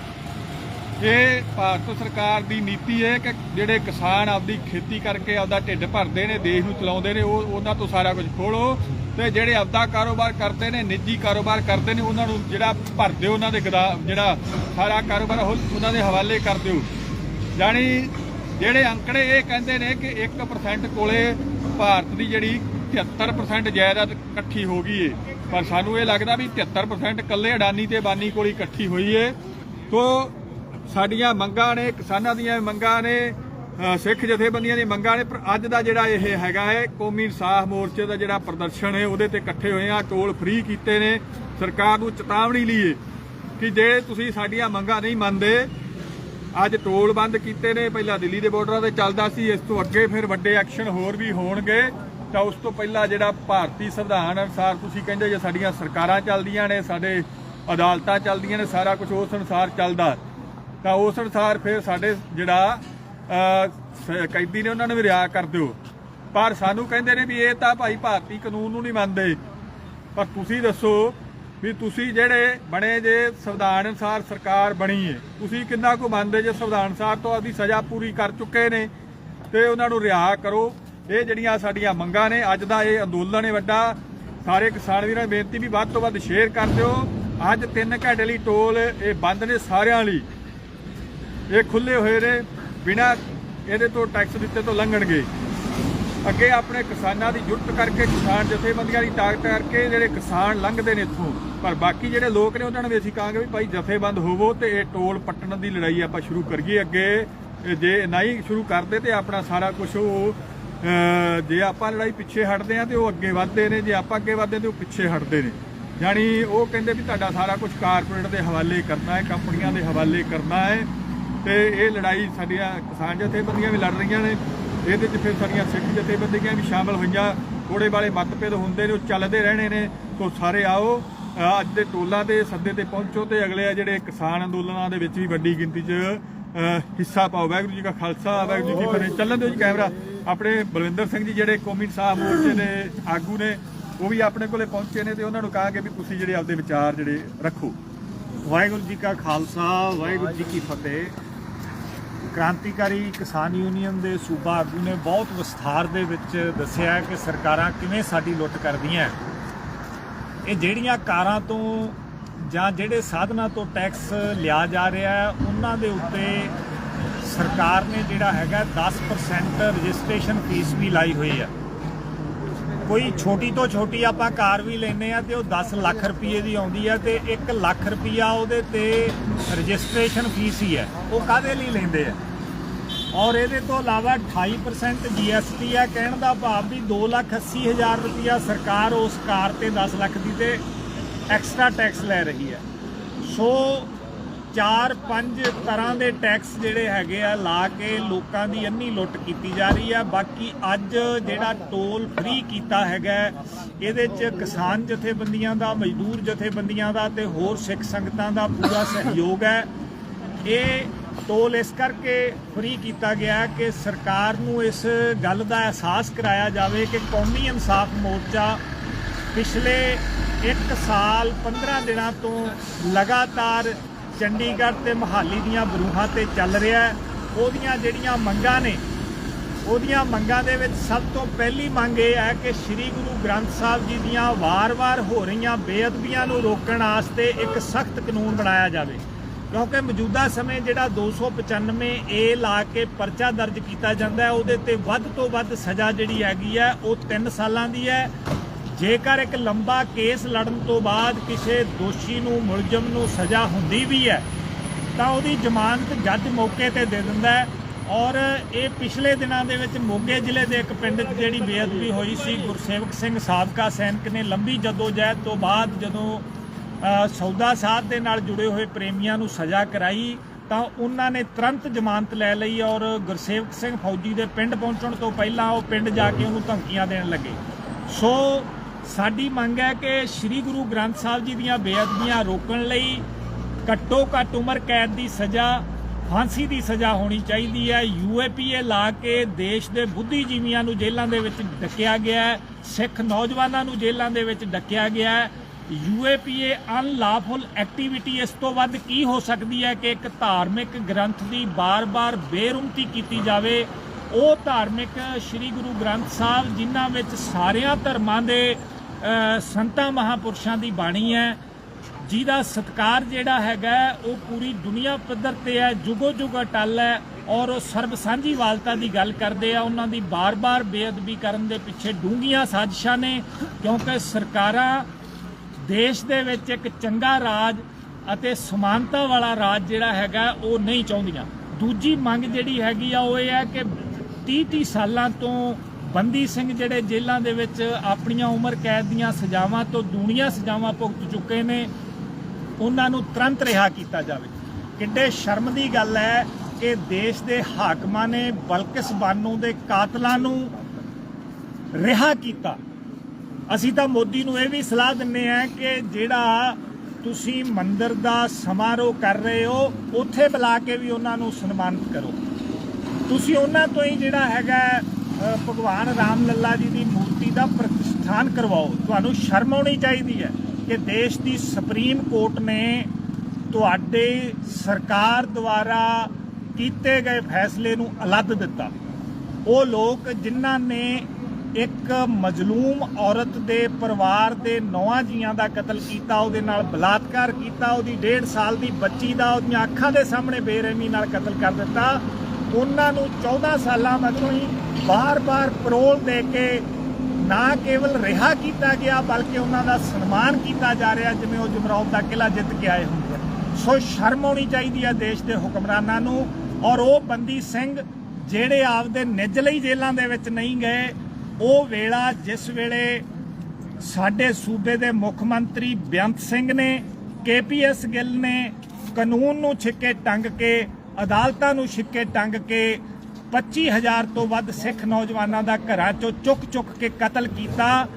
ਇਹ ਭਾਰਤ ਸਰਕਾਰ ਦੀ ਨੀਤੀ ਹੈ ਕਿ ਜਿਹੜੇ ਕਿਸਾਨ ਆਪਦੀ ਖੇਤੀ ਕਰਕੇ ਆਪਦਾ ਢਿੱਡ ਭਰਦੇ ਨੇ ਦੇਸ਼ ਨੂੰ ਚਲਾਉਂਦੇ ਨੇ ਉਹ ਉਹਨਾਂ ਤੋਂ ਸਾਰਾ ਕੁਝ ਖੋਲੋ ਤੇ ਜਿਹੜੇ ਆਪਦਾ ਕਾਰੋਬਾਰ ਕਰਦੇ ਨੇ, ਨਿੱਜੀ ਕਾਰੋਬਾਰ ਕਰਦੇ ਨੇ, ਉਹਨਾਂ ਨੂੰ ਜਿਹੜਾ ਭਰ ਦਿਓ, ਉਹਨਾਂ ਦੇ ਗਦਾ, ਜਿਹੜਾ ਸਾਰਾ ਕਾਰੋਬਾਰ, ਉਹ ਉਹਨਾਂ ਦੇ ਹਵਾਲੇ ਕਰ ਦਿਓ। ਜਾਣੀ ਜਿਹੜੇ ਅੰਕੜੇ ਇਹ ਕਹਿੰਦੇ ਨੇ ਕਿ 1% ਕੋਲੇ ਭਾਰਤ ਦੀ ਜਿਹੜੀ 73% ਜਾਇਦਾਦ ਇਕੱਠੀ ਹੋ ਗਈ ਏ। ਪਰ ਸਾਨੂੰ ਇਹ ਲੱਗਦਾ ਵੀ 73% ਇਕੱਲੇ ਅਡਾਨੀ ਤੇ ਬਾਨੀ ਕੋਲ ਇਕੱਠੀ ਹੋਈ ਏ। ਤੋਂ ਸਾਡੀਆਂ ਮੰਗਾਂ ਨੇ, ਕਿਸਾਨਾਂ ਦੀਆਂ ਮੰਗਾਂ ਨੇ ਸਿੱਖ ਜਥੇਬੰਦੀਆਂ ਦੀਆਂ ਮੰਗਾਂ ਨੇ, ਪਰ ਅੱਜ ਦਾ ਜਿਹੜਾ ਇਹ ਹੈਗਾ ਹੈ, ਕੌਮੀ ਇਨਸਾਫ ਮੋਰਚੇ ਦਾ ਜਿਹੜਾ ਪ੍ਰਦਰਸ਼ਨ ਹੈ, ਉਹਦੇ ਤੇ ਇਕੱਠੇ ਹੋਏ ਆ, ਟੋਲ ਫ੍ਰੀ ਕੀਤੇ ਨੇ, ਸਰਕਾਰ ਨੂੰ ਚੇਤਾਵਨੀ ਲਈਏ ਕਿ ਜੇ ਤੁਸੀਂ ਸਾਡੀਆਂ ਮੰਗਾਂ ਨਹੀਂ ਮੰਨਦੇ, ਅੱਜ ਟੋਲ ਬੰਦ ਕੀਤੇ ਨੇ, ਪਹਿਲਾਂ ਦਿੱਲੀ ਦੇ ਬਾਰਡਰਾਂ ਤੇ ਚੱਲਦਾ ਸੀ, ਇਸ ਤੋਂ ਅੱਗੇ ਫਿਰ ਵੱਡੇ ਐਕਸ਼ਨ ਹੋਰ ਵੀ ਹੋਣਗੇ, ਤਾਂ ਉਸ ਤੋਂ ਪਹਿਲਾਂ ਜਿਹੜਾ ਭਾਰਤੀ ਸੰਵਿਧਾਨ ਅਨੁਸਾਰ ਤੁਸੀਂ ਕਹਿੰਦੇ ਜੇ ਸਾਡੀਆਂ ਸਰਕਾਰਾਂ ਚੱਲਦੀਆਂ ਨੇ, ਸਾਡੇ ਅਦਾਲਤਾਂ ਚੱਲਦੀਆਂ ਨੇ, ਸਾਰਾ ਕੁਝ ਉਸ ਅਨੁਸਾਰ ਚੱਲਦਾ, ਤਾਂ ਉਸ ਅਨੁਸਾਰ ਫਿਰ ਸਾਡੇ ਜਿਹੜਾ ਕੈਦੀ ਨੇ ਉਹਨਾਂ ਨੂੰ ਵੀ ਰਿਆ ਕਰ ਦਿਓ। ਪਰ ਸਾਨੂੰ ਕਹਿੰਦੇ ਨੇ ਵੀ ਇਹ ਤਾਂ ਭਾਈ ਭਾਰਤੀ ਕਾਨੂੰਨ ਨੂੰ ਨਹੀਂ ਮੰਨਦੇ। ਪਰ ਤੁਸੀਂ ਦੱਸੋ ਵੀ ਤੁਸੀਂ ਜਿਹੜੇ ਬਣੇ ਜੇ ਸੰਵਿਧਾਨ ਅਨੁਸਾਰ ਸਰਕਾਰ ਬਣੀ ਹੈ ਤੁਸੀਂ ਕਿੰਨਾ ਕੁ ਮੰਨਦੇ ਜੇ ਸੰਵਿਧਾਨ ਅਨੁਸਾਰ? ਤੋਂ ਆਪਦੀ ਸਜ਼ਾ ਪੂਰੀ ਕਰ ਚੁੱਕੇ ਨੇ ਤੇ ਉਹਨਾਂ ਨੂੰ ਰਿਹਾ ਕਰੋ। ਇਹ ਜਿਹੜੀਆਂ ਸਾਡੀਆਂ ਮੰਗਾਂ ਨੇ, ਅੱਜ ਦਾ ਇਹ ਅੰਦੋਲਨ ਹੈ ਵੱਡਾ। ਸਾਰੇ ਕਿਸਾਨ ਵੀਰਾਂ ਨੂੰ ਬੇਨਤੀ ਵੀ ਵੱਧ ਤੋਂ ਵੱਧ ਸ਼ੇਅਰ ਕਰ ਦਿਓ। ਅੱਜ 3 ਘੰਟੇ ਲਈ ਟੋਲ ਇਹ ਬੰਦ ਨੇ ਸਾਰਿਆਂ ਲਈ। ਇਹ ਖੁੱਲੇ ਹੋਏ ਨੇ। ਬਿਨਾਂ ਇਹਦੇ ਤੋਂ ਟੈਕਸ ਦਿੱਤੇ ਤੋਂ ਲੰਘਣਗੇ। ਅੱਗੇ ਆਪਣੇ ਕਿਸਾਨਾਂ ਦੀ ਜੁੱਟ ਕਰਕੇ ਕਿਸਾਨ ਜਥੇਬੰਦੀਆਂ ਦੀ ਤਾਕਤ ਕਰਕੇ ਜਿਹੜੇ ਕਿਸਾਨ ਲੰਘਦੇ ਨੇ ਇੱਥੋਂ, ਪਰ ਬਾਕੀ ਜਿਹੜੇ ਲੋਕ ਨੇ ਉਹਨਾਂ ਨੂੰ ਵੀ ਅਸੀਂ ਕਹਾਂਗੇ ਵੀ ਭਾਈ ਜਥੇਬੰਦ ਹੋਵੋ ਤੇ ਇਹ ਟੋਲ ਪੱਟਣ ਦੀ ਲੜਾਈ ਆਪਾਂ ਸ਼ੁਰੂ ਕਰੀਏ ਅੱਗੇ। ਇਹ ਜੇ ਨਹੀਂ ਸ਼ੁਰੂ ਕਰਦੇ ਤੇ ਆਪਣਾ ਸਾਰਾ ਕੁਝ ਉਹ ਜੇ ਆਪਾਂ ਲੜਾਈ ਪਿੱਛੇ ਹਟਦੇ ਆ ਤੇ ਉਹ ਅੱਗੇ ਵੱਧਦੇ ਨੇ, ਜੇ ਆਪਾਂ ਅੱਗੇ ਵੱਧਦੇ ਤੇ ਉਹ ਪਿੱਛੇ ਹਟਦੇ ਨੇ। ਯਾਨੀ ਉਹ ਕਹਿੰਦੇ ਵੀ ਤੁਹਾਡਾ ਸਾਰਾ ਕੁਝ ਕਾਰਪੋਰੇਟ ਦੇ ਹਵਾਲੇ ਕਰਨਾ ਹੈ, ਕੰਪਨੀਆਂ ਦੇ ਹਵਾਲੇ ਕਰਨਾ ਹੈ। ਤੇ ਇਹ ਲੜਾਈ ਸਾਡੀਆਂ ਕਿਸਾਨ ਜਥੇਬੰਦੀਆਂ ਵੀ ਲੜ ਰਹੀਆਂ ਨੇ। ਇਹਦੇ 'ਚ ਫਿਰ ਸਾਡੀਆਂ ਸਿੱਖ ਜਥੇਬੰਦੀਆਂ ਵੀ ਸ਼ਾਮਲ ਹੋਈਆਂ। ਥੋੜੇ ਵਾਲੇ ਮਤਭੇਦ ਹੁੰਦੇ ਨੇ, ਉਹ ਚੱਲਦੇ ਰਹਿਣੇ ਨੇ। ਸੋ ਸਾਰੇ ਆਓ ਅੱਜ ਦੇ ਟੋਲਾਂ ਤੇ ਸੱਦੇ ਤੇ ਪਹੁੰਚੋ ਤੇ ਅਗਲੇ ਆ ਜਿਹੜੇ ਕਿਸਾਨ ਅੰਦੋਲਨਾਂ ਦੇ ਵਿੱਚ ਵੀ ਵੱਡੀ ਗਿਣਤੀ 'ਚ ਹਿੱਸਾ ਪਾਓ। ਵਾਹਿਗੁਰੂ ਜੀ ਕਾ ਖਾਲਸਾ, ਵਾਹਿਗੁਰੂ ਜੀ ਕੀ ਫਤਿਹ। ਚੱਲਣ ਦਿਓ ਜੀ ਕੈਮਰਾ। ਆਪਣੇ ਬਲਵਿੰਦਰ ਸਿੰਘ ਜੀ ਜਿਹੜੇ ਕੌਮੀ ਸਾਹਿਬ ਮੋਰਚੇ ਦੇ ਆਗੂ ਨੇ, ਉਹ ਵੀ ਆਪਣੇ ਕੋਲੇ ਪਹੁੰਚੇ ਨੇ ਤੇ ਉਹਨਾਂ ਨੂੰ ਕਹਾਂਗੇ ਵੀ ਤੁਸੀਂ ਜਿਹੜੇ ਆਪਦੇ ਵਿਚਾਰ ਜਿਹੜੇ ਰੱਖੋ। ਵਾਹਿਗੁਰੂ ਜੀ ਕਾ ਖਾਲਸਾ, ਵਾਹਿਗੁਰੂ ਜੀ ਕੀ ਫਤਿਹ। ਕ੍ਰਾਂਤੀਕਾਰੀ ਕਿਸਾਨ ਯੂਨੀਅਨ ਦੇ ਸੂਬਾ ਆਗੂ ਨੇ ਬਹੁਤ ਵਿਸਥਾਰ ਦੇ ਵਿੱਚ ਦੱਸਿਆ ਕਿ ਸਰਕਾਰਾਂ ਕਿਵੇਂ ਸਾਡੀ ਲੁੱਟ ਕਰਦੀਆਂ ਇਹ ਜਿਹੜੀਆਂ ਕਾਰਾਂ ਤੋਂ ਜਾਂ ਜਿਹੜੇ ਸਾਧਨਾਂ ਤੋਂ ਟੈਕਸ ਲਿਆ ਜਾ ਰਿਹਾ ਹੈ, ਉਹਨਾਂ ਦੇ ਉੱਤੇ ਸਰਕਾਰ ਨੇ ਜਿਹੜਾ ਹੈਗਾ 10% ਰਜਿਸਟ੍ਰੇਸ਼ਨ ਫੀਸ ਵੀ ਲਾਈ ਹੋਈ ਹੈ। ਕੋਈ ਛੋਟੀ ਤੋਂ ਛੋਟੀ ਆਪਾਂ ਕਾਰ ਵੀ ਲੈਨੇ ਆ ਤੇ ਉਹ 10 ਲੱਖ ਰੁਪਏ ਦੀ ਆਉਂਦੀ ਹੈ ਤੇ 1 ਲੱਖ ਰੁਪਿਆ ਉਹਦੇ ਤੇ ਰਜਿਸਟ੍ਰੇਸ਼ਨ ਫੀਸ ਹੀ ਹੈ। ਉਹ ਕਾਦੇ ਲਈ ਲੈਂਦੇ ਆ? ਔਰ ਇਹਦੇ ਤੋਂ ਇਲਾਵਾ 28% GST ਹੈ। ਕਹਿਣ ਦਾ ਭਾਵ ਵੀ 2 ਲੱਖ 80 ਹਜ਼ਾਰ ਰੁਪਿਆ ਸਰਕਾਰ ਉਸ ਕਾਰ ਤੇ 10 ਲੱਖ ਦੀ ਤੇ ਐਕਸਟਰਾ ਟੈਕਸ ਲੈ ਰਹੀ ਹੈ। ਸੋ ਚਾਰ ਪੰਜ ਤਰ੍ਹਾਂ ਦੇ ਟੈਕਸ ਜਿਹੜੇ ਹੈਗੇ ਆ ਲਾ ਕੇ ਲੋਕਾਂ ਦੀ ਅੰਨੀ ਲੁੱਟ ਕੀਤੀ ਜਾ ਰਹੀ ਆ। ਬਾਕੀ ਅੱਜ ਜਿਹੜਾ ਟੋਲ ਫ੍ਰੀ ਕੀਤਾ ਹੈਗਾ, ਇਹਦੇ 'ਚ ਕਿਸਾਨ ਜਥੇਬੰਦੀਆਂ ਦਾ, ਮਜ਼ਦੂਰ ਜਥੇਬੰਦੀਆਂ ਦਾ ਤੇ ਹੋਰ ਸਿੱਖ ਸੰਗਤਾਂ ਦਾ ਪੂਰਾ ਸਹਿਯੋਗ ਹੈ। ਇਹ ਟੋਲ ਇਸ ਕਰਕੇ ਫ੍ਰੀ ਕੀਤਾ ਗਿਆ ਕਿ ਸਰਕਾਰ ਨੂੰ ਇਸ ਗੱਲ ਦਾ ਅਹਿਸਾਸ ਕਰਾਇਆ ਜਾਵੇ ਕਿ ਕੌਮੀ ਇਨਸਾਫ ਮੋਰਚਾ ਪਿਛਲੇ 1 ਸਾਲ 15 ਦਿਨਾਂ ਤੋਂ ਲਗਾਤਾਰ ਚੰਡੀਗੜ੍ਹ ਤੇ ਮਹਾਲੀ ਦੀਆਂ ਬਰੂਹਾਂ ਤੇ ਚੱਲ ਰਿਹਾ ਹੈ। ਉਹਦੀਆਂ ਜਿਹੜੀਆਂ ਮੰਗਾਂ ਨੇ, ਉਹਦੀਆਂ ਮੰਗਾਂ ਦੇ ਵਿੱਚ ਸਭ ਤੋਂ ਪਹਿਲੀ ਮੰਗ ਇਹ ਹੈ ਕਿ ਸ੍ਰੀ ਗੁਰੂ ਗ੍ਰੰਥ ਸਾਹਿਬ ਜੀ ਦੀਆਂ ਵਾਰ-ਵਾਰ ਹੋ ਰਹੀਆਂ ਬੇਅਦਬੀਆਂ ਨੂੰ ਰੋਕਣ ਵਾਸਤੇ ਇੱਕ ਸਖਤ ਕਾਨੂੰਨ ਬਣਾਇਆ ਜਾਵੇ। ਕਿਉਂਕਿ ਮੌਜੂਦਾ ਸਮੇਂ ਜਿਹੜਾ 295 ਏ ਲਾ ਕੇ ਪਰਚਾ ਦਰਜ ਕੀਤਾ ਜਾਂਦਾ ਹੈ, ਉਹਦੇ ਤੇ ਵੱਧ ਤੋਂ ਵੱਧ ਸਜ਼ਾ ਜਿਹੜੀ ਹੈਗੀ ਹੈ, ਉਹ 3 ਸਾਲਾਂ ਦੀ ਹੈ। ਜੇਕਰ ਇੱਕ ਲੰਬਾ ਕੇਸ ਲੜਨ ਤੋਂ ਬਾਅਦ ਕਿਸੇ ਦੋਸ਼ੀ ਨੂੰ, ਮੁਲਜ਼ਮ ਨੂੰ ਸਜ਼ਾ ਹੁੰਦੀ ਵੀ ਹੈ, ਤਾਂ ਉਹਦੀ ਜ਼ਮਾਨਤ ਜੱਜ ਮੌਕੇ ਤੇ ਦੇ ਦਿੰਦਾ ਹੈ। ਔਰ ਇਹ ਪਿਛਲੇ ਦਿਨਾਂ ਦੇ ਵਿੱਚ ਮੋਗੇ ਜ਼ਿਲ੍ਹੇ ਦੇ ਇੱਕ ਪਿੰਡ 'ਚ ਜਿਹੜੀ ਬੇਅਦਬੀ ਹੋਈ ਸੀ, ਗੁਰਸੇਵਕ ਸਿੰਘ ਸਾਬਕਾ ਸੈਨਿਕ ਨੇ ਲੰਬੀ ਜਦੋਜਹਿਦ ਤੋਂ ਬਾਅਦ ਜਦੋਂ ਸੌਦਾ ਸਾਧ ਦੇ ਨਾਲ ਜੁੜੇ ਹੋਏ ਪ੍ਰੇਮੀਆਂ ਨੂੰ ਸਜ਼ਾ ਕਰਾਈ, ਤਾਂ ਉਹਨਾਂ ਨੇ ਤੁਰੰਤ ਜ਼ਮਾਨਤ ਲੈ ਲਈ ਔਰ ਗੁਰਸੇਵਕ ਸਿੰਘ ਫੌਜੀ ਦੇ ਪਿੰਡ ਪਹੁੰਚਣ ਤੋਂ ਪਹਿਲਾਂ ਉਹ ਪਿੰਡ ਜਾ ਕੇ ਉਹਨੂੰ ਧਮਕੀਆਂ ਦੇਣ ਲੱਗੇ। ਸੋ ਸਾਡੀ ਮੰਗ ਹੈ ਕਿ ਸ੍ਰੀ ਗੁਰੂ ਗ੍ਰੰਥ ਸਾਹਿਬ ਜੀ ਦੀਆਂ ਬੇਅਦਬੀਆਂ ਰੋਕਣ ਲਈ ਘੱਟੋ ਘੱਟ ਉਮਰ ਕੈਦ ਦੀ ਸਜ਼ਾ, ਫਾਂਸੀ ਦੀ ਸਜ਼ਾ ਹੋਣੀ ਚਾਹੀਦੀ ਹੈ। ਯੂਏਪੀਏ ਲਾ ਕੇ ਦੇਸ਼ ਦੇ ਬੁੱਧੀਜੀਵੀਆਂ ਨੂੰ ਜੇਲ੍ਹਾਂ ਦੇ ਵਿੱਚ ਡੱਕਿਆ ਗਿਆ ਹੈ। ਸਿੱਖ ਨੌਜਵਾਨਾਂ ਨੂੰ ਜੇਲ੍ਹਾਂ ਦੇ ਵਿੱਚ ਡੱਕਿਆ ਗਿਆ ਹੈ। ਯੂਏਪੀਏ ਅਨਲਾਫੁਲ ਐਕਟੀਵਿਟੀ ਇਸ ਤੋਂ ਵੱਧ ਕੀ ਹੋ ਸਕਦੀ ਹੈ ਕਿ ਇੱਕ ਧਾਰਮਿਕ ਗ੍ਰੰਥ ਦੀ ਬਾਰ-ਬਾਰ ਬੇਰੁਮਤੀ ਕੀਤੀ ਜਾਵੇ? ਉਹ ਧਾਰਮਿਕ ਸ੍ਰੀ ਗੁਰੂ ਗ੍ਰੰਥ ਸਾਹਿਬ ਜਿਨ੍ਹਾਂ ਵਿੱਚ ਸਾਰਿਆਂ ਧਰਮਾਂ ਦੇ ਸੰਤਾਂ ਮਹਾਪੁਰਸ਼ਾਂ ਦੀ ਬਾਣੀ ਹੈ। ਜਿਹਦਾ ਸਤਕਾਰ ਜਿਹੜਾ ਹੈਗਾ ਉਹ ਪੂਰੀ ਦੁਨੀਆ ਪੱਧਰ ਤੇ ਹੈ, ਜੁਗੋ ਜੁਗ ਅਟਲ ਹੈ ਔਰ ਉਹ ਸਰਬ ਸਾਂਝੀਵਾਲਤਾ ਦੀ ਗੱਲ ਕਰਦੇ ਆ। ਉਹਨਾਂ ਦੀ ਬਾਰ-ਬਾਰ ਬੇਅਦਬੀ ਕਰਨ ਦੇ ਪਿੱਛੇ ਡੂੰਘੀਆਂ ਸਾਜ਼ਿਸ਼ਾਂ ਨੇ, ਕਿਉਂਕਿ ਸਰਕਾਰਾਂ ਦੇਸ਼ ਦੇ ਵਿੱਚ ਇੱਕ ਚੰਗਾ ਰਾਜ ਅਤੇ ਸਮਾਨਤਾ ਵਾਲਾ ਰਾਜ ਜਿਹੜਾ ਹੈਗਾ, ਉਹ ਨਹੀਂ ਚਾਹੁੰਦੀਆਂ। ਦੂਜੀ ਮੰਗ ਜਿਹੜੀ ਹੈਗੀ ਆ, ਉਹ ਇਹ ਹੈ ਕਿ 30-30 ਸਾਲਾਂ ਤੋਂ ਬੰਦੀ ਸਿੰਘ ਜਿਹੜੇ ਜੇਲ੍ਹਾਂ ਦੇ ਵਿੱਚ ਆਪਣੀਆਂ ਉਮਰ ਕੈਦ ਦੀਆਂ ਸਜ਼ਾਵਾਂ ਤੋਂ ਦੂਣੀਆਂ ਸਜ਼ਾਵਾਂ ਭੁਗਤ ਚੁੱਕੇ ਨੇ, ਉਹਨਾਂ ਨੂੰ ਤੁਰੰਤ ਰਿਹਾ ਕੀਤਾ ਜਾਵੇ। ਕਿੱਡੇ ਸ਼ਰਮ ਦੀ ਗੱਲ ਹੈ ਕਿ ਦੇਸ਼ ਦੇ ਹਾਕਮਾਂ ਨੇ ਬਲਕਿਸ ਬਾਨੂ ਦੇ ਕਾਤਲਾਂ ਨੂੰ ਰਿਹਾ ਕੀਤਾ। ਅਸੀਂ ਤਾਂ ਮੋਦੀ ਨੂੰ ਇਹ ਵੀ ਸਲਾਹ ਦਿੰਨੇ ਆ ਕਿ ਜਿਹੜਾ ਤੁਸੀਂ ਮੰਦਰ ਦਾ ਸਮਾਰੋਹ ਕਰ ਰਹੇ ਹੋ, ਉੱਥੇ ਬੁਲਾ ਕੇ ਵੀ ਉਹਨਾਂ ਨੂੰ ਸਨਮਾਨਿਤ ਕਰੋ। ਤੁਸੀਂ ਉਹਨਾਂ ਤੋਂ ਹੀ ਜਿਹੜਾ ਹੈਗਾ ਭਗਵਾਨ ਰਾਮ ਲੱਲਾ ਜੀ ਦੀ ਮੂਰਤੀ ਦਾ ਪ੍ਰਤਿਸ਼ਠਾਨ ਕਰਵਾਓ। ਤੁਹਾਨੂੰ ਸ਼ਰਮ ਆਉਣੀ ਚਾਹੀਦੀ ਹੈ ਕਿ ਦੇਸ਼ ਦੀ ਸੁਪਰੀਮ ਕੋਰਟ ਨੇ ਤੁਹਾਡੇ ਸਰਕਾਰ ਦੁਆਰਾ ਕੀਤੇ ਗਏ ਫੈਸਲੇ ਨੂੰ ਅਲੱਦ ਦਿੱਤਾ। ਉਹ ਲੋਕ ਜਿਨ੍ਹਾਂ ਨੇ ਇੱਕ ਮਜਲੂਮ ਔਰਤ ਦੇ ਪਰਿਵਾਰ ਦੇ ਨੌਆਂ ਜੀਆਂ ਦਾ ਕਤਲ ਕੀਤਾ, ਉਹਦੇ ਨਾਲ ਬਲਾਤਕਾਰ ਕੀਤਾ, ਉਹਦੀ 1.5 ਸਾਲ ਦੀ ਬੱਚੀ ਦਾ ਉਹਦੀਆਂ ਅੱਖਾਂ ਦੇ ਸਾਹਮਣੇ ਬੇਰਹਿਮੀ ਨਾਲ ਕਤਲ ਕਰ ਦਿੱਤਾ। ਉਹਨਾਂ ਨੂੰ 14 ਸਾਲਾਂ ਮਗਰੋਂ ਹੀ ਬਾਰ-ਬਾਰ ਪਰੋਲ ਦੇ ਕੇ ਨਾ ਕੇਵਲ ਰਿਹਾ ਕੀਤਾ ਗਿਆ, ਬਲਕਿ ਉਹਨਾਂ ਦਾ ਸਨਮਾਨ ਕੀਤਾ ਜਾ ਰਿਹਾ, ਜਿਵੇਂ ਉਹ ਜਮਰੌਦ ਦਾ ਕਿਲਾ ਜਿੱਤ ਕੇ ਆਏ ਹੁੰਦੇ ਸੋ ਸ਼ਰਮ ਆਉਣੀ ਚਾਹੀਦੀ ਹੈ ਦੇਸ਼ ਦੇ ਹੁਕਮਰਾਨਾਂ ਨੂੰ, ਔਰ ਉਹ ਬੰਦੀ ਸਿੰਘ ਜਿਹੜੇ ਆਪਦੇ ਨਿੱਜ ਲਈ ਜੇਲ੍ਹਾਂ ਦੇ ਵਿੱਚ ਨਹੀਂ ਗਏ, ਉਹ ਵੇਲਾ ਜਿਸ ਵੇਲੇ ਸਾਡੇ ਸੂਬੇ ਦੇ ਮੁੱਖ ਮੰਤਰੀ ਬੇਅੰਤ ਸਿੰਘ ਨੇ ਕੇਪੀਐਸ ਗਿੱਲ ਨੇ ਕਾਨੂੰਨ ਨੂੰ ਛਿੱਕੇ ਟੰਗ ਕੇ ਅਦਾਲਤਾਂ ਨੂੰ ਛਿੱਕੇ ਟੰਗ ਕੇ 25000 ਤੋਂ ਵੱਧ ਸਿੱਖ ਨੌਜਵਾਨਾਂ ਦਾ ਘਰਾਂ ਚੋਂ ਚੁੱਕ-ਚੁੱਕ ਕੇ ਕਤਲ ਕੀਤਾ।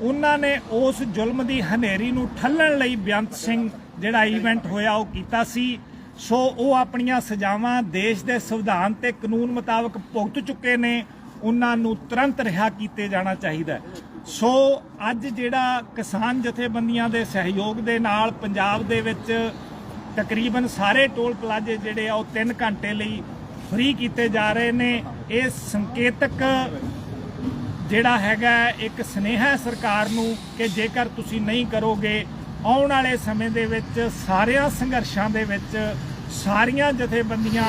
ਉਹਨਾਂ ਨੇ ਉਸ ਜ਼ੁਲਮ ਦੀ ਹਨੇਰੀ ਨੂੰ ਠੱਲਣ ਲਈ ਬੇਅੰਤ ਸਿੰਘ ਜਿਹੜਾ ਇਵੈਂਟ ਹੋਇਆ ਉਹ ਕੀਤਾ ਸੀ। ਸੋ ਉਹ ਆਪਣੀਆਂ ਸਜ਼ਾਵਾਂ ਦੇਸ਼ ਦੇ ਸੰਵਿਧਾਨ ਤੇ ਕਾਨੂੰਨ ਮੁਤਾਬਕ ਭੁਗਤ ਚੁੱਕੇ ਨੇ। ਉਹਨਾਂ ਨੂੰ ਤੁਰੰਤ ਰਿਹਾ ਕੀਤੇ ਜਾਣਾ ਚਾਹੀਦਾ ਸੋ ਅੱਜ ਜਿਹੜਾ ਕਿਸਾਨ ਜਥੇਬੰਦੀਆਂ ਦੇ ਸਹਿਯੋਗ ਦੇ ਨਾਲ ਪੰਜਾਬ ਦੇ ਵਿੱਚ ਤਕਰੀਬਨ ਸਾਰੇ ਟੋਲ ਪਲਾਜ਼ੇ ਜਿਹੜੇ ਆ ਉਹ 3 ਘੰਟੇ ਲਈ ਫ੍ਰੀ ਕੀਤੇ ਜਾ ਰਹੇ ਨੇ। ਇਹ ਸੰਕੇਤਕ ਜਿਹੜਾ ਹੈਗਾ ਇੱਕ ਸਨੇਹਾ ਸਰਕਾਰ ਨੂੰ ਕਿ ਜੇਕਰ ਤੁਸੀਂ ਨਹੀਂ ਕਰੋਗੇ, ਆਉਣ ਵਾਲੇ ਸਮੇਂ ਦੇ ਵਿੱਚ ਸਾਰਿਆਂ ਸੰਘਰਸ਼ਾਂ ਦੇ ਵਿੱਚ ਸਾਰੀਆਂ ਜਥੇਬੰਦੀਆਂ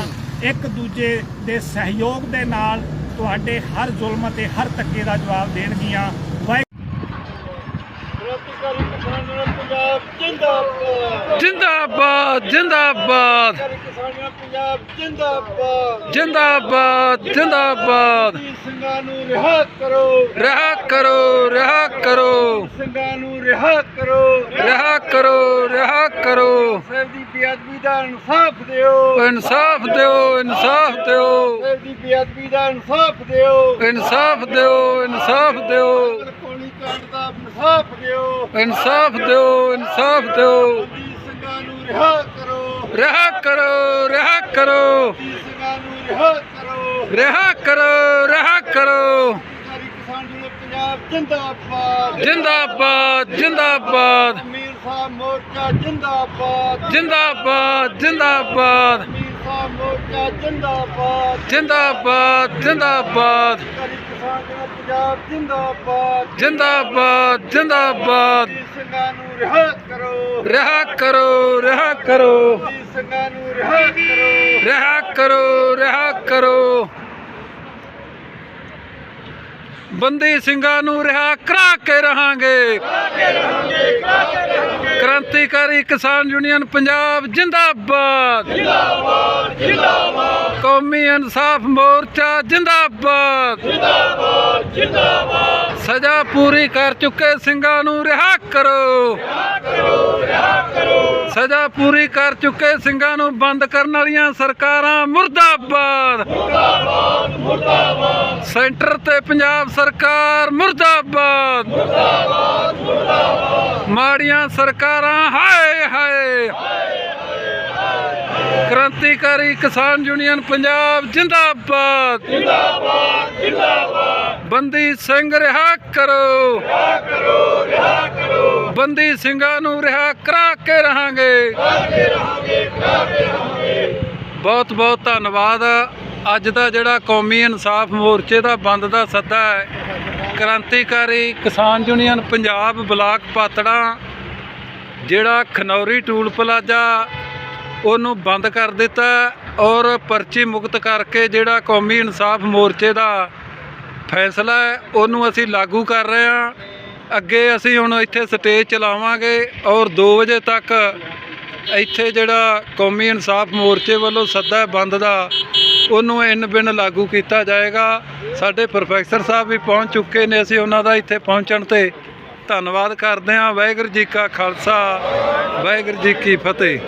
ਇੱਕ ਦੂਜੇ ਦੇ ਸਹਿਯੋਗ ਦੇ ਨਾਲ ਤੁਹਾਡੇ ਹਰ ਜ਼ੁਲਮ ਅਤੇ ਹਰ ਧੱਕੇ ਦਾ ਜਵਾਬ ਦੇਣਗੀਆਂ ਵਾਹਿਗੁਰੂ ਕ੍ਰਾਂਤੀਕਾਰੀ ਕਿਸਾਨ ਯੂਨੀਅਨ ਪੰਜਾਬ ਜਿੰਦਾਬਾਦ। ਜਿੰਦਾਬਾਦ ਜਿੰਦਾਬਾਦ। ਜਿੰਦਾਬਾਦ। ਜਿੰਦਾਬਾਦ ਜਿੰਦਾਬਾਦ ਸਿੰਘਾਂ ਨੂੰ ਰਿਹਾ ਕਰੋ। ਰਿਹਾ ਕਰੋ ਰਿਹਾ ਕਰੋ। ਸਿੰਘਾਂ ਨੂੰ ਰਿਹਾ ਕਰੋ। ਰਿਹਾ ਕਰੋ ਰਿਹਾ ਕਰੋ। ਸਾਹਿਬ ਦੀ ਬੇਅਦਬੀ ਦਾ ਇਨਸਾਫ ਦਿਓ। ਇਨਸਾਫ ਦਿਓ ਇਨਸਾਫ ਦਿਓ। ਸਾਹਿਬ ਦੀ ਬੇਅਦਬੀ ਦਾ ਇਨਸਾਫ ਦਿਓ। ਇਨਸਾਫ ਦਿਓ ਇਨਸਾਫ ਦਿਓ। ਕਾਂਡ ਦਾ ਇਨਸਾਫ ਦਿਓ। ਇਨਸਾਫ ਦਿਓ ਇਨਸਾਫ ਦਿਓ। ਜੀ ਸਿੰਘਾਂ ਨੂੰ ਰਿਹਾ ਕਰੋ। ਰਿਹਾ ਕਰੋ ਰਿਹਾ ਕਰੋ। ਜੀ ਸਿੰਘਾਂ ਨੂੰ ਰਿਹਾ ਕਰੋ। ਰਿਹਾ ਕਰੋ ਰਿਹਾ ਕਰੋ। ਕ੍ਰਾਂਤੀਕਾਰੀ ਕਿਸਾਨ ਯੂਨੀਅਨ ਪੰਜਾਬ ਜਿੰਦਾਬਾਦ। ਜਿੰਦਾਬਾਦ ਜਿੰਦਾਬਾਦ। ਅਮੀਰ ਸਾਹਿਬ ਮੋਰਚਾ ਜਿੰਦਾਬਾਦ। ਜਿੰਦਾਬਾਦ ਜਿੰਦਾਬਾਦ। ਅਮੀਰ ਸਾਹਿਬ ਮੋਰਚਾ ਜਿੰਦਾਬਾਦ। ਜਿੰਦਾਬਾਦ ਜਿੰਦਾਬਾਦ। ਕਰੀ ਕਿਸਾਨ ਜਨਾ ਪੰਜਾਬ ਜਿੰਦਾਬਾਦ ਜਿੰਦਾਬਾਦ ਜਿੰਦਾਬਾਦ ਸਿੰਘਾਂ ਨੂੰ ਰਿਹਾ ਕਰੋ। ਰਿਹਾ ਕਰੋ ਰਿਹਾ ਕਰੋ। ਜੀ ਸਿੰਘਾਂ ਨੂੰ ਰਿਹਾ ਕਰੋ। ਰਿਹਾ ਕਰੋ ਰਿਹਾ ਕਰੋ। ਬੰਦੀ ਸਿੰਘਾਂ ਨੂੰ ਰਿਹਾ ਕਰਾ ਕੇ ਰਹਾਂਗੇ। ਕ੍ਰਾਂਤੀਕਾਰੀ ਕਿਸਾਨ ਯੂਨੀਅਨ ਪੰਜਾਬ ਜਿੰਦਾਬਾਦ। ਜਿੰਦਾਬਾਦ ਜਿੰਦਾਬਾਦ ਕੌਮੀ ਇਨਸਾਫ ਮੋਰਚਾ ਜਿੰਦਾਬਾਦ ਜਿੰਦਾਬਾਦ ਜਿੰਦਾਬਾਦ। ਸਜ਼ਾ ਪੂਰੀ ਕਰ ਚੁੱਕੇ ਸਿੰਘਾਂ ਨੂੰ ਰਿਹਾ ਕਰੋ। ਸਜ਼ਾ ਪੂਰੀ ਕਰ ਚੁੱਕੇ ਸਿੰਘਾਂ ਨੂੰ ਬੰਦ ਕਰਨ ਵਾਲੀਆਂ ਸਰਕਾਰਾਂ ਮੁਰਦਾਬਾਦ। ਮੁਰਦਾਬਾਦ ਮੁਰਦਾਬਾਦ ਸੈਂਟਰ ਤੇ ਪੰਜਾਬ ਸਰਕਾਰ ਮੁਰਦਾਬਾਦ। ਮੁਰਦਾਬਾਦ ਮੁਰਦਾਬਾਦ ਮਾੜੀਆਂ ਸਰਕਾਰਾਂ, ਹਾਏ ਹਾਏ। ਕ੍ਰਾਂਤੀਕਾਰੀ ਕਿਸਾਨ ਯੂਨੀਅਨ ਪੰਜਾਬ ਜਿੰਦਾਬਾਦ। ਜਿੰਦਾਬਾਦ ਜਿੰਦਾਬਾਦ ਬੰਦੀ ਸਿੰਘ ਰਿਹਾ ਕਰੋ ਰਿਹਾ ਕਰੋ ਰਿਹਾ ਕਰੋ। ਬੰਦੀ ਸਿੰਘਾਂ ਨੂੰ ਰਿਹਾ ਕਰਾ ਕੇ ਰਹਾਂਗੇ। ਬਹੁਤ ਬਹੁਤ ਧੰਨਵਾਦ। ਅੱਜ ਦਾ ਜਿਹੜਾ ਕੌਮੀ ਇਨਸਾਫ ਮੋਰਚੇ ਦਾ ਬੰਦ ਦਾ ਸੱਦਾ ਹੈ, ਕ੍ਰਾਂਤੀਕਾਰੀ ਕਿਸਾਨ ਯੂਨੀਅਨ ਪੰਜਾਬ ਬਲਾਕ ਪਾਤੜਾ, ਜਿਹੜਾ ਖਨੌਰੀ ਟੂਲ ਪਲਾਜ਼ਾ ਉਹਨੂੰ ਬੰਦ ਕਰ ਦਿੱਤਾ ਔਰ ਪਰਚੀ ਮੁਕਤ ਕਰਕੇ ਜਿਹੜਾ ਕੌਮੀ ਇਨਸਾਫ ਮੋਰਚੇ ਦਾ ਫੈਸਲਾ ਹੈ, ਉਹਨੂੰ ਅਸੀਂ ਲਾਗੂ ਕਰ ਰਹੇ ਹਾਂ। ਅੱਗੇ ਅਸੀਂ ਹੁਣ ਇੱਥੇ ਸਟੇਜ ਚਲਾਵਾਂਗੇ ਔਰ 2 ਵਜੇ ਤੱਕ ਇੱਥੇ ਜਿਹੜਾ ਕੌਮੀ ਇਨਸਾਫ ਮੋਰਚੇ ਵੱਲੋਂ ਸੱਦਾ ਬੰਦ ਦਾ, ਉਹਨੂੰ ਇਨ ਬਿਨ ਲਾਗੂ ਕੀਤਾ ਜਾਏਗਾ। ਸਾਡੇ ਪ੍ਰੋਫੈਸਰ ਸਾਹਿਬ ਵੀ ਪਹੁੰਚ ਚੁੱਕੇ ਨੇ, ਅਸੀਂ ਉਹਨਾਂ ਦਾ ਇੱਥੇ ਪਹੁੰਚਣ ਤੇ ਧੰਨਵਾਦ ਕਰਦੇ ਹਾਂ। ਵਾਹਿਗੁਰੂ ਜੀ ਕਾ ਖਾਲਸਾ, ਵਾਹਿਗੁਰੂ ਜੀ ਕੀ ਫਤਿਹ।